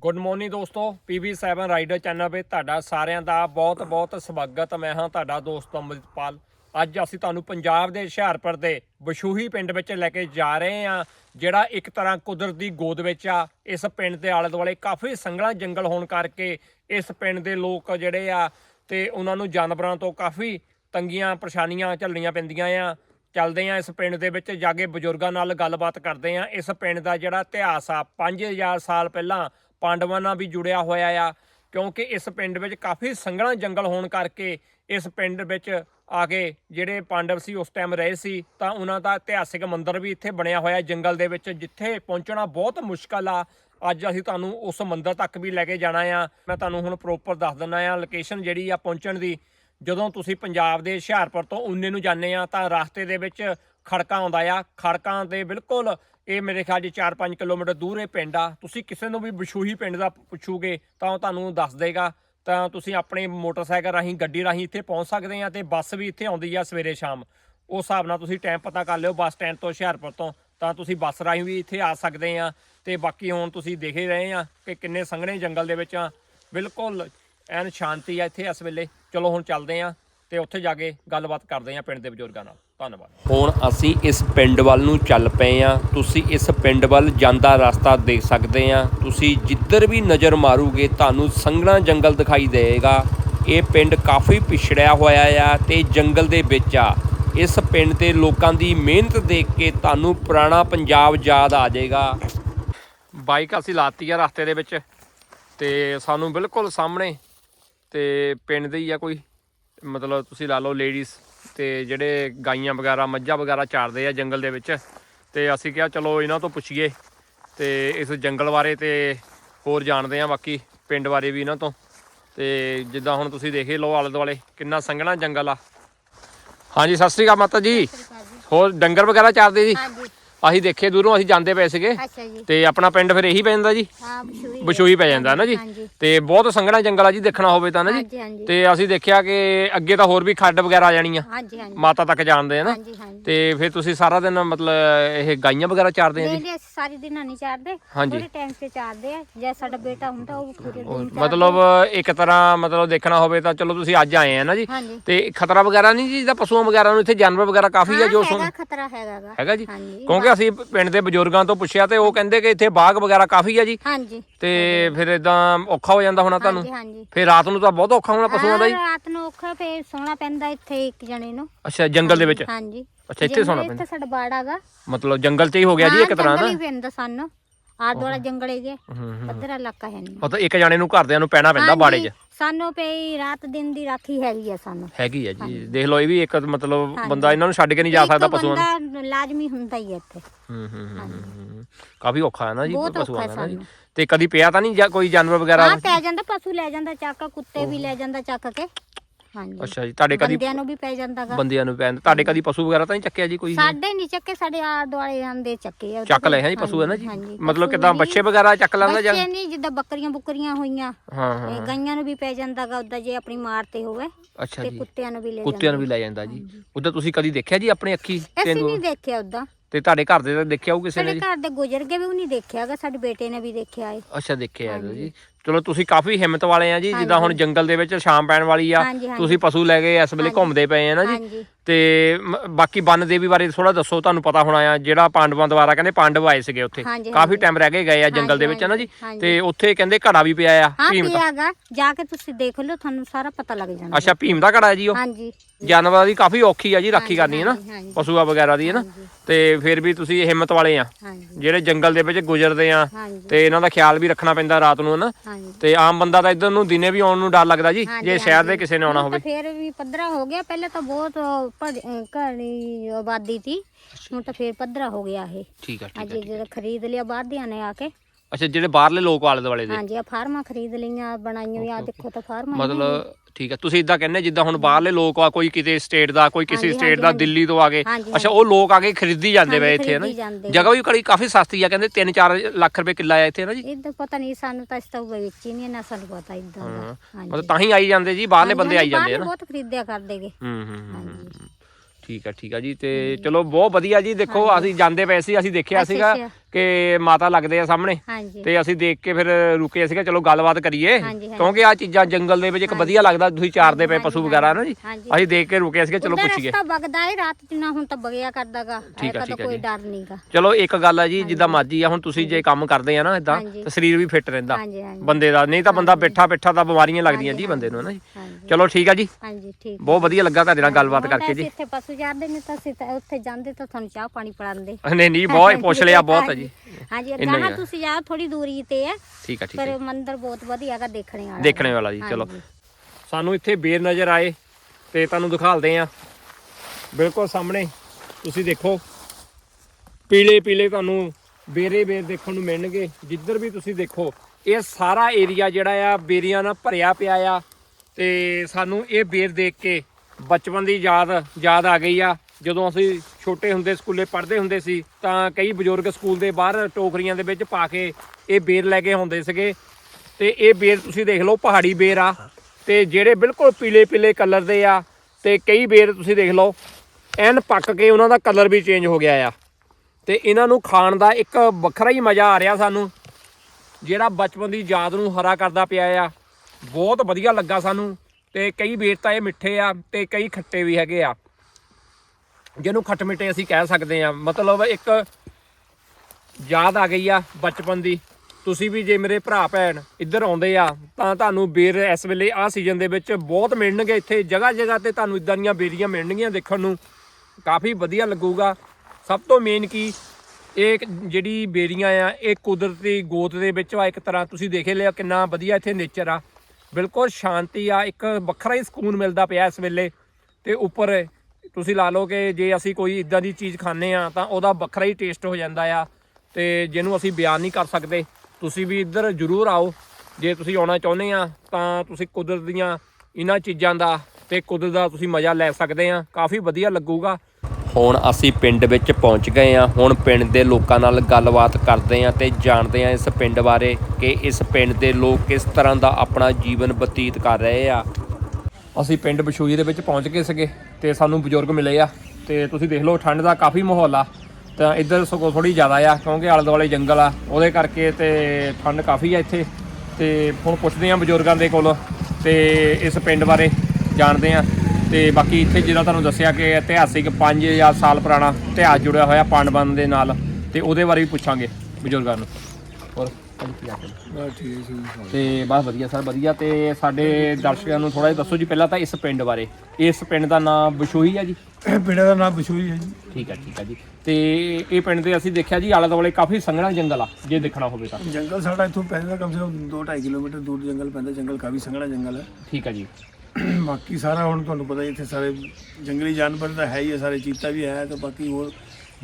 ਗੁੱਡ ਮਾਰਨਿੰਗ ਦੋਸਤੋ PB7 ਰਾਈਡਰ ਚੈਨਲ 'ਤੇ ਤੁਹਾਡਾ ਸਾਰਿਆਂ ਦਾ ਬਹੁਤ-ਬਹੁਤ ਸਵਾਗਤ। ਮੈਂ ਹਾਂ ਤੁਹਾਡਾ ਦੋਸਤ ਅਮਰਿਤਪਾਲ। ਅੱਜ ਅਸੀਂ ਤੁਹਾਨੂੰ ਪੰਜਾਬ ਦੇ ਹੁਸ਼ਿਆਰਪੁਰ ਦੇ ਬਸ਼ੂਹੀ ਪਿੰਡ ਵਿੱਚ ਲੈ ਕੇ ਜਾ ਰਹੇ ਹਾਂ, ਜਿਹੜਾ ਇੱਕ ਤਰ੍ਹਾਂ ਕੁਦਰਤ ਦੀ ਗੋਦ ਵਿੱਚ ਆ। ਇਸ ਪਿੰਡ ਦੇ ਆਲੇ ਦੁਆਲੇ ਕਾਫੀ ਸੰਘਣਾ ਜੰਗਲ ਹੋਣ ਕਰਕੇ ਇਸ ਪਿੰਡ ਦੇ ਲੋਕ ਜਿਹੜੇ ਆ ਤੇ ਉਹਨਾਂ ਨੂੰ ਜਾਨਵਰਾਂ ਤੋਂ ਕਾਫੀ ਤੰਗੀਆਂ, ਪਰੇਸ਼ਾਨੀਆਂ ਝੱਲਣੀਆਂ ਪੈਂਦੀਆਂ ਆ। ਚੱਲਦੇ ਆ ਇਸ ਪਿੰਡ ਦੇ ਵਿੱਚ, ਜਾ ਕੇ ਬਜ਼ੁਰਗਾਂ ਨਾਲ ਗੱਲਬਾਤ ਕਰਦੇ ਆ ਇਸ ਪਿੰਡ ਦਾ ਜਿਹੜਾ ਇਤਿਹਾਸ ਆ 5000 ਸਾਲ ਪਹਿਲਾਂ ਪਾਂਡਵਾਂ ਨਾਲ ਵੀ ਜੁੜਿਆ ਹੋਇਆ ਆ। ਕਿਉਂਕਿ ਇਸ ਪਿੰਡ ਵਿੱਚ ਕਾਫੀ ਸੰਘਣਾ ਜੰਗਲ ਹੋਣ ਕਰਕੇ ਇਸ ਪਿੰਡ ਵਿੱਚ ਆ ਕੇ ਜਿਹੜੇ ਪਾਂਡਵ ਸੀ ਉਸ ਟਾਈਮ ਰਹੇ ਸੀ, ਤਾਂ ਉਹਨਾਂ ਦਾ ਇਤਿਹਾਸਿਕ ਮੰਦਿਰ ਵੀ ਇੱਥੇ ਬਣਿਆ ਹੋਇਆ ਜੰਗਲ ਦੇ ਵਿੱਚ, ਜਿੱਥੇ ਪਹੁੰਚਣਾ ਬਹੁਤ ਮੁਸ਼ਕਲ ਆ। ਅੱਜ ਅਸੀਂ ਤੁਹਾਨੂੰ ਉਸ ਮੰਦਿਰ ਤੱਕ ਵੀ ਲੈ ਕੇ ਜਾਣਾ ਆ। ਮੈਂ ਤੁਹਾਨੂੰ ਹੁਣ ਪ੍ਰੋਪਰ ਦੱਸ ਦਿੰਦਾ ਆ ਲੋਕੇਸ਼ਨ ਜਿਹੜੀ ਆ ਪਹੁੰਚਣ ਦੀ। ਜਦੋਂ ਤੁਸੀਂ ਪੰਜਾਬ ਦੇ ਹੁਸ਼ਿਆਰਪੁਰ ਤੋਂ ਉਨੇ ਨੂੰ ਜਾਂਦੇ ਆ, ਤਾਂ ਰਸਤੇ ਦੇ ਵਿੱਚ ਖੜਕਾ ਆਉਂਦਾ ਆ। ਖੜਕਾਂ ਦੇ ਬਿਲਕੁਲ ਇਹ ਮੇਰੇ ਖਿਆਲ 'ਚ 4-5 ਕਿਲੋਮੀਟਰ ਦੂਰ ਇਹ ਪਿੰਡ ਆ। ਤੁਸੀਂ ਕਿਸੇ ਨੂੰ ਵੀ ਬਸ਼ੂਹੀ ਪਿੰਡ ਦਾ ਪੁੱਛੋਗੇ ਤਾਂ ਉਹ ਤੁਹਾਨੂੰ ਦੱਸ ਦੇਗਾ। ਤਾਂ ਤੁਸੀਂ ਆਪਣੇ ਮੋਟਰਸਾਈਕਲ ਰਾਹੀਂ, ਗੱਡੀ ਰਾਹੀਂ ਇੱਥੇ ਪਹੁੰਚ ਸਕਦੇ ਆ ਤੇ ਬੱਸ ਵੀ ਇੱਥੇ ਆਉਂਦੀ ਆ ਸਵੇਰੇ ਸ਼ਾਮ। ਉਸ ਹਿਸਾਬ ਨਾਲ ਤੁਸੀਂ ਟਾਈਮ ਪਤਾ ਕਰ ਲਿਓ ਬੱਸ ਸਟੈਂਡ ਤੋਂ ਹੁਸ਼ਿਆਰਪੁਰ ਤੋਂ। ਤਾਂ ਤੁਸੀਂ ਬੱਸ ਰਾਹੀਂ ਵੀ ਇੱਥੇ ਆ ਸਕਦੇ ਆ ਤੇ ਬਾਕੀ ਹੁਣ ਤੁਸੀਂ ਦੇਖ ਹੀ ਰਹੇ ਆ ਕਿ ਕਿੰਨੇ ਸੰਘਣੇ ਜੰਗਲ ਦੇ ਵਿੱਚ ਆ। ਬਿਲਕੁਲ ਐਨ ਸ਼ਾਂਤੀ ਆ ਇੱਥੇ ਇਸ ਵੇਲੇ। ਚਲੋ ਹੁਣ ਚੱਲਦੇ ਆ ਤੇ ਉੱਥੇ ਜਾ ਕੇ ਗੱਲਬਾਤ ਕਰਦੇ ਆ ਪਿੰਡ ਦੇ ਬਜ਼ੁਰਗਾਂ ਨਾਲ। ਧੰਨਵਾਦ। ਹੁਣ ਅਸੀਂ ਇਸ ਪਿੰਡ ਵੱਲ ਨੂੰ ਚੱਲ ਪਏ ਆ ਤੁਸੀਂ ਇਸ ਪਿੰਡ ਵੱਲ ਜਾਂਦਾ ਰਸਤਾ ਦੇਖ ਸਕਦੇ ਆ ਤੁਸੀਂ ਜਿੱਧਰ ਵੀ ਨਜ਼ਰ ਮਾਰੋਗੇ ਤੁਹਾਨੂੰ ਸੰਘਣਾ ਜੰਗਲ ਦਿਖਾਈ ਦੇਗਾ ਇਹ ਪਿੰਡ ਕਾਫੀ ਪਿਛੜਿਆ ਹੋਇਆ ਆ ਤੇ ਜੰਗਲ ਦੇ ਵਿੱਚ ਆ। ਇਸ ਪਿੰਡ ਦੇ ਲੋਕਾਂ ਦੀ ਮਿਹਨਤ ਦੇਖ ਕੇ ਤੁਹਾਨੂੰ ਪੁਰਾਣਾ ਪੰਜਾਬ ਯਾਦ ਆ ਜਾਏਗਾ। ਬਾਈਕ ਅਸੀਂ ਲਾਤੀ ਆ ਰਸਤੇ ਦੇ ਵਿੱਚ ਤੇ ਸਾਨੂੰ ਬਿਲਕੁਲ ਸਾਹਮਣੇ ਤੇ ਪਿੰਡ ਦੇ ਹੀ ਆ ਕੋਈ ਮਤਲਬ ਤੁਸੀਂ ਲਾ ਲਓ ਲੇਡੀਜ਼ ਤੇ ਜਿਹੜੇ ਗਾਈਆਂ ਵਗੈਰਾ ਮੱਝਾਂ ਵਗੈਰਾ ਚਾਰਦੇ ਆ ਜੰਗਲ ਦੇ ਵਿੱਚ ਤੇ ਅਸੀਂ ਕਿਹਾ ਚਲੋ ਇਹਨਾਂ ਤੋਂ ਪੁੱਛੀਏ ਤੇ ਇਸ ਜੰਗਲ ਬਾਰੇ ਤੇ ਹੋਰ ਜਾਣਦੇ ਆ ਬਾਕੀ ਪਿੰਡ ਬਾਰੇ ਵੀ ਇਹਨਾਂ ਤੋਂ। ਤੇ ਜਿੱਦਾਂ ਹੁਣ ਤੁਸੀਂ ਦੇਖੇ ਲਓ ਆਲੇ ਦੁਆਲੇ ਕਿੰਨਾ ਸੰਘਣਾ ਜੰਗਲ ਆ। ਹਾਂਜੀ ਸਤਿ ਸ੍ਰੀ ਅਕਾਲ ਮਾਤਾ ਜੀ। ਹੋਰ ਡੰਗਰ ਵਗੈਰਾ ਚਾਰਦੇ ਜੀ? ਹਾਂਜੀ। ਅਸੀਂ ਦੇਖੇ ਦੂਰੋਂ ਅਸੀਂ ਜਾਂਦੇ ਪਏ ਸੀਗੇ। ਅੱਛਾ ਜੀ। ਤੇ ਆਪਣਾ ਪਿੰਡ ਫਿਰ ਇਹੀ ਪੈ ਜਾਂਦਾ ਜੀ। ਹਾਂ ਬਸ਼ੂਈ ਬਸ਼ੋਈ ਪੈ ਜਾਂਦਾ। ਨਾ ਜੀ। ਹਾਂਜੀ। ਤੇ ਬਹੁਤ ਸੰਘਣਾ ਜੰਗਲ ਆ ਜੀ ਦੇਖਣਾ ਹੋਵੇ ਤਾਂ ਨਾ ਜੀ। ਹਾਂਜੀ ਤੇ ਅਸੀਂ ਦੇਖਿਆ ਕਿ ਅੱਗੇ ਤਾਂ ਹੋਰ ਵੀ ਖੱਡ ਵਗੈਰਾ ਆ ਜਾਣੀਆਂ। ਹਾਂਜੀ ਹਾਂਜੀ। ਮਾਤਾ ਤੱਕ ਜਾਣਦੇ ਆ ਨਾ। ਹਾਂਜੀ ਹਾਂਜੀ। ਤੇ ਫਿਰ ਤੁਸੀਂ ਸਾਰਾ ਦਿਨ ਮਤਲਬ ਇਹ ਗਾਈਆਂ ਵਗੈਰਾ ਚਾਰਦੇ ਆ ਨਹੀਂ ਜੀ? ਨਹੀਂ ਅਸੀਂ ਸਾਰੀ ਦਿਨ ਨਹੀਂ ਚਾਰਦੇ। ਹਾਂਜੀ। ਥੋੜੇ ਟਾਈਮ ਤੇ ਚਾਰਦੇ ਆ। ਜੇ ਸਾਡਾ ਬੇਟਾ ਹੁੰਦਾ ਉਹ ਪੂਰੇ ਦਿਨ ਚਾਰਦਾ। ਮਤਲਬ ਇੱਕ ਤਰ੍ਹਾਂ ਮਤਲਬ ਦੇਖਣਾ ਹੋਵੇ ਤਾਂ ਚਲੋ ਤੁਸੀਂ ਅੱਜ ਆਏ ਆ ਨਾ ਜੀ। ਹਾਂਜੀ। ਤੇ ਖਤਰਾ ਵਗੈਰਾ ਨਹੀਂ ਜੀ ਜਿਹਦਾ ਪਸ਼ੂਆਂ ਵਗੈਰਾ ਨੂੰ ਇੱਥੇ ਜਾਨਵਰ ਵਗੈਰਾ ਕਾਫੀ ਆ ਜੋ ਹਾਂ, ਸੁਣ ਹੈਗਾ ਖਤਰਾ ਹੈਗਾ ਗਾ। ਹੈਗਾ ਜੀ। ਹਾਂਜੀ। ਕਿਉਂਕਿ ਅਸੀਂ ਪਿੰਡ ਦੇ ਬਜ਼ੁਰਗਾਂ ਤੋਂ ਪੁੱਛਿਆ ਤੇ ਉਹ ਕਹਿੰਦੇ ਕਿ ਇੱਥੇ ਬਾਗ ਵਗੈਰਾ ਕਾਫੀ ਆ ਜੀ। ਹਾਂਜੀ। ਤੇ ਫਿਰ ਇਦਾਂ ਔਖਾ ਹੋ ਜਾਂਦਾ ਹੋਣਾ ਤੁਹਾਨੂੰ? ਹਾਂਜੀ ਹਾਂਜੀ। ਫਿਰ ਰਾਤ ਨੂੰ ਤਾਂ ਬਹੁਤ ਔਖਾ ਹੋਣਾ ਪਸ਼ੂਆਂ ਦਾ ਜੀ? ਹਾਂ, ਰਾਤ ਨੂੰ ਔਖਾ ਫੇਰ ਸੌਣਾ ਪੈਂਦਾ ਇੱਥੇ ਇੱਕ ਜਣੇ ਨੂੰ। ਅੱਛਾ ਜੰਗਲ ਦੇ ਵਿੱਚ? ਹਾਂਜੀ। ਅੱਛਾ ਇੱਥੇ ਸੌਣਾ ਪੈਂਦਾ ਇੱਥੇ ਸਾਡਾ ਬਾੜਾਗਾ ਮਤਲਬ ਜੰਗਲ 'ਚ ਹੀ ਹੋ ਗਿਆ ਜੀ ਇੱਕ ਤਰ੍ਹਾਂ ਦਾ? ਹੀ ਪੈਂਦਾ ਸਾਨੂੰ। ਆਦ ਵਾਲਾ ਜੰਗਲ ਹੈਗੇ ਹੂੰ, ਹੂੰ। ਪੱਧਰਾ ਇਲਾਕਾ ਹੈ ਨਹੀਂ। ਮਤਲਬ ਇੱਕ ਜਾਣੇ ਨੂੰ ਘਰਦਿਆਂ ਨੂੰ ਪੈਣਾ ਪੈਂਦਾ ਬਾੜੇ 'ਚ? ਸਾਨੂੰ ਪਈ ਰਾਤ ਦਿਨ ਦੀ ਰਾਖੀ ਹੈਗੀ ਆ ਸਾਨੂੰ। ਹੈਗੀ ਆ ਜੀ। ਦੇਖ ਲਓ ਇਹ ਵੀ ਇੱਕ ਮਤਲਬ ਬੰਦਾ ਇਹਨਾਂ ਨੂੰ ਛੱਡ ਕੇ ਨਹੀਂ ਜਾ ਸਕਦਾ ਪਸ਼ੂਆਂ ਨੂੰ। ਬੰਦਾ ਲਾਜ਼ਮੀ ਹੁੰਦਾ ਹੀ ਹੈ ਇੱਥੇ। ਹੂੰ ਹੂੰ ਹੂੰ, ਹੂੰ ਕਾਫੀ ਔਖਾ ਹੈ ਨਾ ਜੀ ਬਹੁਤ ਪਸ਼ੂਆਂ ਔਖਾ ਦਾ ਨਾ ਜੀ। ਸਾਨੂੰ। ਤੇ ਕਦੀ ਪਿਆ ਤਾਂ ਨਹੀਂ ਜਾਂ ਕੋਈ ਜਾਨਵਰ ਵਗੈਰਾ? ਹਾਂ ਪੈ ਜਾਂਦਾ ਪਸ਼ੂ ਲੈ ਜਾਂਦਾ ਚੱਕ ਕੁੱਤੇ ਵੀ ਲੈ ਜਾਂਦਾ ਚੱਕ ਕੇ। ਹਾਂਜੀ। ਅੱਛਾ ਜੀ ਤੁਹਾਡੇ ਕਦੀ ਬੰਦਿਆਂ ਨੂੰ ਵੀ ਪੈ ਜਾਂਦਾਗਾ। ਬੰਦਿਆਂ ਨੂੰ ਪੈਣ ਤੁਹਾਡੇ ਕਦੀ ਪਸ਼ੂ ਵਗੈਰਾ ਤਾਂ ਨਹੀਂ ਚੱਕਿਆ ਜੀ ਕੋਈ? ਸਾਡੇ ਨਹੀਂ ਚੱਕੇ ਸਾਡੇ ਆਲੇ ਦੁਆਲੇ ਆਂਦੇ ਚੱਕੇ ਆ। ਚੱਕ ਲਏ ਹੈ ਜੀ ਪਸ਼ੂ ਹੈ ਨਾ ਜੀ? ਮਤਲਬ ਕਿਦਾਂ ਬੱਚੇ ਵਗੈਰਾ ਚੱਕ ਲੈਂਦਾ ਜਾਂ? ਬੱਚੇ ਨਹੀਂ ਜਿੱਦਾਂ ਬੱਕਰੀਆਂ ਬੁੱਕਰੀਆਂ ਹੋਈਆਂ ਹਾਂ ਹਾਂ ਗਾਈਆਂ ਨੂੰ ਵੀ ਪੈ ਜਾਂਦਾਗਾ ਉਦਾਂ ਜੇ ਆਪਣੀ ਮਾਰ ਤੇ ਹੋਵੇ ਅੱਛਾ ਤੇ ਜੀ। ਕੁੱਤਿਆਂ ਨੂੰ ਵੀ ਲੈ ਕੁੱਤਿਆਂ ਨੂੰ ਵੀ ਲੈ ਜਾਂਦਾ ਜੀ। ਉਦੋਂ ਤੁਸੀਂ ਕਦੀ ਦੇਖਿਆ ਜੀ ਆਪਣੀ ਅੱਖੀ ਅਸੀਂ ਨਹੀਂ ਦੇਖਿਆ ਉਦਾਂ। ਤੇ ਤੁਹਾਡੇ ਘਰ ਦੇ ਤਾਂ ਦੇਖਿਆ ਹੋਊ ਕਿਸੇ ਨੇ ਸਾਡੇ ਜੀ? ਘਰ ਦੇ ਗੁਜ਼ਰ ਗਏ ਵੀ ਉਹ ਨਹੀਂ ਦੇਖਿਆਗਾ ਸਾਡੇ ਬੇਟੇ ਨੇ ਵੀ ਦੇਖਿਆ ਏ। ਅੱਛਾ ਦੇਖਿਆ ਹੈ ਜੀ। ਚਲੋ ਤੁਸੀਂ ਕਾਫੀ ਹਿੰਮਤ ਵਾਲੇ ਆ ਜੀ ਜਿੱਦਾਂ ਹੁਣ ਜੰਗਲ ਦੇ ਵਿੱਚ ਸ਼ਾਮ ਪੈਣ ਵਾਲੀ ਆ ਹਾਂਜੀ, ਹਾਂਜੀ। ਤੁਸੀਂ ਪਸ਼ੂ ਲੈ ਕੇ ਇਸ ਵੇਲੇ ਘੁੰਮਦੇ ਪਏ ਆ ਨਾ ਜੀ। ਹਾਂਜੀ। ਤੇ ਮ- ਬਾਕੀ ਬੰਨ ਦੇਵੀ ਬਾਰੇ ਥੋੜਾ ਦੱਸੋ ਤੁਹਾਨੂੰ ਪਤਾ ਹੋਣਾ ਆ ਜਿਹੜਾ ਪਾਂਡਵਾਂ ਦੁਆਰਾ ਕਹਿੰਦੇ ਪਾਂਡਵ ਆਏ ਸੀਗੇ ਉੱਥੇ। ਹਾਂਜੀ, ਕਾਫੀ ਹਾਂਜੀ। ਟਾਈਮ ਰਹਿ ਕੇ ਗਏ ਆ ਜੰਗਲ ਦੇ ਵਿੱਚ ਹੈ ਨਾ ਜੀ? ਹਾਂਜੀ। ਤੇ ਉੱਥੇ ਕਹਿੰਦੇ ਘੜਾ ਵੀ ਪਿਆ ਆ ਹਾਂ ਭੀਮ ਦਾ। ਪਿਆਗਾ ਜਾ ਕੇ ਤੁਸੀਂ ਦੇਖ ਲਓ ਤੁਹਾਨੂੰ ਸਾਰਾ ਪਤਾ ਲੱਗ ਜਾਣਾ। ਅੱਛਾ ਭੀਮ ਦਾ ਘੜਾ ਹੈ ਜੀ ਉਹ? ਹਾਂਜੀ। ਜਾਨਵਰਾਂ ਦੀ ਕਾਫੀ ਔਖੀ ਆ ਜੀ ਰਾਖੀ ਹਾਂਜੀ, ਕਰਨੀ ਹੈ ਨਾ? ਹਾਂਜੀ, ਹਾਂਜੀ। ਪਸ਼ੂਆ ਵਗੈਰਾ ਦੀ ਹੈ ਨਾ? ਤੇ ਫਿਰ ਵੀ ਤੁਸੀਂ ਹਿੰਮਤ ਵਾਲੇ ਆ। ਹਾਂਜੀ। ਜਿਹੜੇ ਜੰਗਲ ਦੇ ਵਿੱਚ ਗੁਜ਼ਰਦੇ ਆ ਹਾਂਜੀ। ਤੇ ਇਹਨਾਂ ਦਾ ਖਿਆਲ ਵੀ ਰੱਖਣਾ ਪੈਂਦਾ ਰਾਤ ਨੂੰ ਹੈ ਨਾ? ਹਾਂਜੀ। ਤੇ ਆਮ ਬੰਦਾ ਤਾਂ ਇਧਰ ਨੂੰ ਦਿਨੇ ਵੀ ਆਉਣ ਨੂੰ ਡਰ ਲੱਗਦਾ ਜੀ ਹਾਂਜੀ, ਜੇ ਸ਼ਹਿਰ ਦੇ। ਕਿਸੇ ਨੇ ਆਉਣਾ ਹੁਣ ਤਾਂ ਹੋਵੇ। ਫੇਰ ਵੀ ਪੱਧਰਾ ਹੋ ਗਿਆ ਪਹਿਲੇ ਤਾਂ ਬਹੁਤ ਅਹ ਘਣੀ ਆਬਾਦੀ ਸੀ ਹੁਣ ਤਾਂ ਫੇਰ ਪੱਧਰਾ ਹੋ ਗਿਆ ਇਹ। ਠੀਕ ਆ ਠੀਕ ਅੱਜ ਜਿਹੜਾ ਖਰੀਦ ਲਿਆ ਬਾਹਰ ਦਿਆਂ ਨੇ ਆ ਕੇ। ਅੱਛਾ ਜਿਹੜੇ ਬਾਹਰਲੇ ਲੋਕ ਆਲੇ ਦੁਆਲੇ ਦੇ? ਹਾਂਜੀ ਆ ਫਾਰਮਾਂ ਖਰੀਦ ਲਈਆਂ ਬਣਾਈਆਂ ਵੀ ਆ ਦੇਖੋ ਤਾਂ ਫਾਰਮਾਂ ਮਤਲਬ ਠੀਕ ਹੈ ਤੁਸੀਂ ਇਦਾਂ ਕਹਿੰਦੇ ਜਿੱਦਾਂ ਹੁਣ ਬਾਹਰਲੇ ਲੋਕ ਆ ਕੋਈ ਕਿਤੇ ਸਟੇਟ ਦਾ ਕੋਈ ਕਿਸੇ ਹਾਂਜੀ, ਸਟੇਟ ਦਾ ਹਾਂਜੀ, ਦਿੱਲੀ ਤੋਂ ਆ ਗਏ ਹਾਂਜੀ, ਅੱਛਾ ਉਹ ਲੋਕ ਆ ਕੇ ਖਰੀਦੀ ਜਾਂਦੇ ਵੇ ਹਾਂਜੀ, ਇੱਥੇ ਨਾ ਖਰੀਦੀ ਜਾਂਦੇ। ਜਗ੍ਹਾ ਵੀ ਕੜੀ ਕਾਫੀ ਸਸਤੀ ਆ ਕਹਿੰਦੇ 3-4 ਲੱਖ ਰੁਪਏ ਕਿੱਲਾ ਆ ਇੱਥੇ ਨਾ ਜੀ? ਇਦਾਂ ਪਤਾ ਨਹੀਂ ਸਾਨੂੰ ਤਾਂ ਇਸ ਤੋਂ ਵਿੱਚ ਹੀ ਨਹੀਂ ਨਾ ਸਾਨੂੰ ਪਤਾ ਇਦਾਂ ਹਾਂ। ਹਾਂਜੀ। ਮਤਲਬ ਤਾਂ ਹੀ ਆਈ ਜਾਂਦੇ ਜੀ ਬਾਹਰਲੇ ਬੰਦੇ ਆਈ ਜਾਂਦੇ ਆ ਨਾ। ਬਹੁਤ ਖਰੀਦਿਆ ਕਰਦੇਗੇ ਹੂੰ ਹੂੰ ਹੂੰ, ਹੂੰ ਠੀਕ ਆ ਠੀਕ ਆ ਜੀ ਤੇ ਚਲੋ ਬਹੁਤ ਵਧੀਆ ਜੀ ਦੇਖੋ ਅਸੀਂ ਜਾਂਦੇ ਪਏ ਸੀ ਅਸੀਂ ਦੇਖਿਆ ਅੱਛਾ, ਸੀਗਾ। ਅੱਛਾ। ਕਿ ਮਾਤਾ ਲੱਗਦੇ ਆ ਸਾਹਮਣੇ। ਹਾਂਜੀ। ਤੇ ਅਸੀਂ ਦੇਖ ਕੇ ਫਿਰ ਰੁਕੇ ਸੀਗਾ ਚਲੋ ਗੱਲਬਾਤ ਕਰੀਏ। ਹਾਂਜੀ, ਹਾਂਜੀ। ਕਿਉਂਕਿ ਆ ਚੀਜ਼ਾਂ ਜੰਗਲ ਦੇ ਵਿੱਚ ਇੱਕ ਵਧੀਆ ਲੱਗਦਾ ਤੁਸੀਂ ਚਾਰਦੇ ਪਏ ਪਸ਼ੂ ਵਗੈਰਾ ਨਾ ਜੀ। ਹਾਂਜੀ। ਅਸੀਂ ਦੇਖ ਕੇ ਰੁਕੇ ਸੀਗੇ ਚਲੋ ਉਹਦਾ ਪੁੱਛੀਏ। ਰਸਤਾ ਵਗਦਾ ਹੈ ਰਾਤ ਜਿੰਨਾ ਹੁਣ ਤਾਂ ਬਗਿਆ ਕਰਦਾਗਾ। ਠੀਕ ਆ, ਐ ਠੀਕ ਆ ਕੋਈ ਜੀ। ਡਰ ਨਹੀਂਗਾ। ਚਲੋ ਇੱਕ ਗੱਲ ਆ ਜੀ ਜਿੱਦਾਂ ਮਰਜ਼ੀ ਆ ਹੁਣ ਤੁਸੀਂ ਜੇ ਕੰਮ ਕਰਦੇ ਆ ਨਾ ਇਦਾਂ ਹਾਂਜੀ। ਤਾਂ ਸਰੀਰ ਵੀ ਫਿੱਟ ਰਹਿੰਦਾ। ਹਾਂਜੀ ਹਾਂਜੀ। ਬੰਦੇ ਦਾ ਨਹੀਂ ਤਾਂ ਬੰਦਾ ਬੈਠਾ ਬੈਠਾ ਤਾਂ ਬਿਮਾਰੀਆਂ ਲੱਗਦੀਆਂ ਜੀ ਬੰਦੇ ਨੂੰ ਨਾ ਜੀ। ਹਾਂਜੀ। ਚਲੋ ਠੀਕ ਆ ਜੀ। ਹਾਂਜੀ ਠੀਕ। ਬਹੁਤ ਵਧੀਆ ਲੱਗਾ ਤੁਹਾਡੇ ਨਾਲ ਗੱਲਬਾਤ ਹੁਣ ਕਰਕੇ ਅਸੀਂ ਜੀ। ਇੱਥੇ ਪਸ਼ੂ ਜਾਂਦੇ ਨੇ ਤਾਂ ਅਸੀਂ ਤਾਂ ਉੱਥੇ ਜਾਂਦੇ ਤਾਂ ਤੁਹਾਨੂੰ ਚਾਹ ਪਾਣੀ ਪਿਲਾਉਂਦੇ। ਨਹੀਂ ਨਹੀਂ ਬਹੁਤ ਪੁੱਛ ਲਿਆ ਬਹੁਤ ਆ ਜੀ। ਹਾਂਜੀ। ਇੰਨਾ ਹੀ ਗਾਹਾਂ ਆ। ਤੁਸੀਂ ਜਾਓ ਥੋੜੀ ਦੂਰੀ ਤੇ ਹੈ ਠੀਕ ਆ ਠੀਕ ਆ। ਪਰ ਮੰਦਿਰ ਬਹੁਤ ਵਧੀਆ ਹੈਗਾ ਦੇਖਣੇ ਵਾਲਾ। ਦੇਖਣੇ ਵਾਲਾ ਜੀ ਚਲੋ। ਹਾਂਜੀ। ਸਾਨੂੰ ਇੱਥੇ ਬੇਰ ਨਜ਼ਰ ਆਏ ਤੇ ਤੁਹਾਨੂੰ ਦਿਖਾਲਦੇ ਆ ਬਿਲਕੁਲ ਸਾਹਮਣੇ ਤੁਸੀਂ ਦੇਖੋ। ਪੀਲੇ ਪੀਲੇ ਤੁਹਾਨੂੰ ਬੇਰੇ ਬੇਰ ਦੇਖਣ ਨੂੰ ਮਿਲਣਗੇ। ਜਿੱਧਰ ਵੀ ਤੁਸੀਂ ਦੇਖੋ ਇਹ ਸਾਰਾ ਏਰੀਆ ਜਿਹੜਾ ਆ ਬੇਰੀਆਂ ਨਾਲ ਭਰਿਆ ਪਿਆ ਆ। ਤੇ ਸਾਨੂੰ ਇਹ ਬੇਰ ਦੇਖ ਕੇ ਬਚਪਨ ਦੀ ਯਾਦ ਯਾਦ ਆ ਗਈ ਆ। ਜਦੋਂ ਅਸੀਂ ਛੋਟੇ ਹੁੰਦੇ ਸਕੂਲੇ ਪੜ੍ਹਦੇ ਹੁੰਦੇ ਸੀ, ਤਾਂ ਕਈ ਬਜ਼ੁਰਗ ਸਕੂਲ ਦੇ ਬਾਹਰ ਟੋਕਰੀਆਂ ਦੇ ਵਿੱਚ ਪਾ ਕੇ ਇਹ ਬੇਰ ਲੈ ਕੇ ਆਉਂਦੇ ਸੀਗੇ। ਤੇ ਇਹ ਬੇਰ ਤੁਸੀਂ ਦੇਖ ਲਓ, ਪਹਾੜੀ ਬੇਰ ਆ। ਤੇ ਜਿਹੜੇ ਬਿਲਕੁਲ ਪੀਲੇ ਪੀਲੇ ਕਲਰ ਦੇ ਆ, ਤੇ ਕਈ ਬੇਰ ਤੁਸੀਂ ਦੇਖ ਲਓ, ਐਨ ਪੱਕ ਕੇ ਉਹਨਾਂ ਦਾ ਕਲਰ ਵੀ ਚੇਂਜ ਹੋ ਗਿਆ ਆ। ਤੇ ਇਹਨਾਂ ਨੂੰ ਖਾਣ ਦਾ ਇੱਕ ਵੱਖਰਾ ਹੀ ਮਜ਼ਾ ਆ ਰਿਹਾ ਸਾਨੂੰ, ਜਿਹੜਾ ਬਚਪਨ ਦੀ ਯਾਦ ਨੂੰ ਹਰਾ ਕਰਦਾ ਪਿਆ ਆ। ਬਹੁਤ ਵਧੀਆ ਲੱਗਾ ਸਾਨੂੰ, ਤੇ ਕਈ ਬੇਰ ਤਾਂ ਇਹ ਮਿੱਠੇ ਆ, ਤੇ ਕਈ ਖੱਟੇ ਵੀ ਹੈਗੇ ਆ। ਜਿਹਨੂੰ ਖੱਟ ਅਸੀਂ ਕਹਿ ਸਕਦੇ ਆ ਮਤਲਬ ਇੱਕ ਯਾਦ ਆ ਗਈ ਆ ਬਚਪਨ ਦੀ। ਤੁਸੀਂ ਵੀ ਜੇ ਮੇਰੇ ਭਰਾ ਭੈਣ ਇੱਧਰ ਆਉਂਦੇ ਆ, ਤਾਂ ਤੁਹਾਨੂੰ ਬੇਰ ਇਸ ਵੇਲੇ ਆ ਸੀਜ਼ਨ ਦੇ ਵਿੱਚ ਬਹੁਤ ਮਿਲਣਗੇ। ਇੱਥੇ ਜਗ੍ਹਾ ਜਗ੍ਹਾ ਤੇ ਤੁਹਾਨੂੰ ਇਦਾਂ ਦੀਆਂ ਬੇਰੀਆਂ ਮਿਲਣਗੀਆਂ ਦੇਖਣ ਨੂੰ। ਕਾਫੀ ਵਧੀਆ ਲੱਗੂਗਾ। ਸਭ ਤੋਂ ਮੇਨ ਕੀ, ਇਹ ਜਿਹੜੀ ਬੇਰੀਆਂ ਆ, ਇਹ ਕੁਦਰਤੀ ਗੋਤ ਦੇ ਵਿੱਚ ਆ। ਇੱਕ ਤਰ੍ਹਾਂ ਤੁਸੀਂ ਦੇਖ ਲਿਆ ਕਿੰਨਾ ਵਧੀਆ ਇੱਥੇ ਨੇਚਰ ਆ। ਬਿਲਕੁਲ ਸ਼ਾਂਤੀ ਆ। ਇੱਕ ਵੱਖਰਾ ਹੀ ਸਕੂਨ ਮਿਲਦਾ ਪਿਆ ਇਸ ਵੇਲੇ। ਤੇ ਉੱਪਰ ਤੁਸੀਂ ਲਾ ਲਓ ਕਿ ਜੇ ਅਸੀਂ ਕੋਈ ਇਦਾਂ ਦੀ ਚੀਜ਼ ਖਾਂਦੇ ਆ ਤਾਂ ਉਹਦਾ ਵੱਖਰਾ ਹੀ ਟੇਸਟ ਹੋ ਜਾਂਦਾ ਆ ਤੇ ਜਿਹਨੂੰ ਅਸੀਂ ਬਿਆਨ ਨਹੀਂ ਕਰ ਸਕਦੇ, ਤੁਸੀਂ ਵੀ ਇੱਧਰ ਜ਼ਰੂਰ ਆਓ। ਜੇ ਤੁਸੀਂ ਆਉਣਾ ਚਾਹੁੰਦੇ ਆ ਤਾਂ ਤੁਸੀਂ ਕੁਦਰਤ ਦੀਆਂ ਇਹਨਾਂ ਚੀਜ਼ਾਂ ਦਾ ਤੇ ਕੁਦਰਤ ਦਾ ਤੁਸੀਂ ਮਜ਼ਾ ਲੈ ਸਕਦੇ ਆ। ਕਾਫੀ ਵਧੀਆ ਲੱਗੂਗਾ। ਹੁਣ ਅਸੀਂ ਪਿੰਡ ਵਿੱਚ ਪਹੁੰਚ ਗਏ ਹਾਂ ਹੁਣ ਪਿੰਡ ਦੇ ਲੋਕਾਂ ਨਾਲ ਗੱਲਬਾਤ ਕਰਦੇ ਹਾਂ ਤੇ ਜਾਣਦੇ ਹਾਂ ਇਸ ਪਿੰਡ ਬਾਰੇ ਕਿ ਇਸ ਪਿੰਡ ਦੇ ਲੋਕ ਕਿਸ ਤਰ੍ਹਾਂ ਦਾ ਆਪਣਾ ਜੀਵਨ ਬਤੀਤ ਕਰ ਰਹੇ ਆ। ਅਸੀਂ ਪਿੰਡ ਬਸ਼ੂਈ ਦੇ ਵਿੱਚ ਪਹੁੰਚ ਗਏ ਸੀਗੇ ਤੇ ਸਾਨੂੰ ਬਜ਼ੁਰਗ ਮਿਲੇ ਆ ਤੇ ਤੁਸੀਂ ਦੇਖ ਲਓ ਠੰਡ ਦਾ ਕਾਫੀ ਮਾਹੌਲ ਆ। ਤਾਂ ਇੱਧਰ ਸਗੋਂ ਥੋੜੀ ਜ਼ਿਆਦਾ ਆ ਕਿਉਂਕਿ ਆਲੇ ਦੁਆਲੇ ਜੰਗਲ ਆ, ਉਹਦੇ ਕਰਕੇ ਤੇ ਠੰਡ ਕਾਫੀ ਆ ਇੱਥੇ। ਤੇ ਹੁਣ ਪੁੱਛਦੇ ਆ ਬਜ਼ੁਰਗਾਂ ਦੇ ਕੋਲ ਤੇ ਇਸ ਪਿੰਡ ਬਾਰੇ ਜਾਣਦੇ ਆ ਤੇ ਬਾਕੀ ਇੱਥੇ ਜਿਹੜਾ ਤੁਹਾਨੂੰ ਦੱਸਿਆ ਕਿ ਇਤਿਹਾਸਿਕ 5000 ਸਾਲ ਪੁਰਾਣਾ ਇਤਿਹਾਸ ਜੁੜਿਆ ਹੋਇਆ ਪਾਂਡਵਾਂ ਦੇ ਨਾਲ ਤੇ ਉਹਦੇ ਬਾਰੇ ਵੀ ਪੁੱਛਾਂਗੇ ਬਜ਼ੁਰਗਾਂ ਨੂੰ। ਹੋਰ ਭਾਜੀ ਕੀ। ਹਾਲ ਹੈ? ਤੇ ਬਸ ਵਧੀਆ ਸਰ ਵਧੀਆ। ਤੇ ਸਾਡੇ ਦਰਸ਼ਕਾਂ ਨੂੰ ਥੋੜਾ ਜਿਹਾ ਦੱਸੋ ਜੀ ਪਹਿਲਾਂ ਤਾਂ ਇਸ ਪਿੰਡ ਬਾਰੇ। ਇਸ ਪਿੰਡ ਦਾ ਨਾਮ ਬਸ਼ੋਈ ਆ ਜੀ? ਪਿੰਡ ਦਾ ਨਾਮ ਬਸ਼ੂਈ ਹੈ ਜੀ। ਠੀਕ ਹੈ ਠੀਕ ਹੈ ਜੀ। ਤੇ ਇਹ ਪਿੰਡ ਦੇ ਅਸੀਂ ਦੇਖਿਆ ਜੀ ਆਲੇ ਦੁਆਲੇ ਕਾਫੀ ਸੰਘਣਾ ਜੰਗਲ ਆ ਜੇ ਦੇਖਣਾ ਹੋਵੇ ਤਾਂ। ਜੰਗਲ ਸਾਡਾ ਇੱਥੋਂ ਪੈਂਦਾ ਕਮ ਸੇ ਕਮ 2.5 ਕਿਲੋਮੀਟਰ ਦੂਰ ਜੰਗਲ ਪੈਂਦਾ ਜੰਗਲ ਕਾਫੀ ਸੰਘਣਾ ਜੰਗਲ ਹੈ। ਠੀਕ ਹੈ ਜੀ। ਬਾਕੀ ਸਾਰਾ ਹੁਣ ਤੁਹਾਨੂੰ ਪਤਾ ਹੀ ਇੱਥੇ ਸਾਰੇ ਜੰਗਲੀ ਜਾਨਵਰ ਤਾਂ ਹੈ ਹੀ ਹੈ ਸਾਰੇ ਚੀਤਾ ਵੀ ਹੈ ਤੇ ਬਾਕੀ ਹੋਰ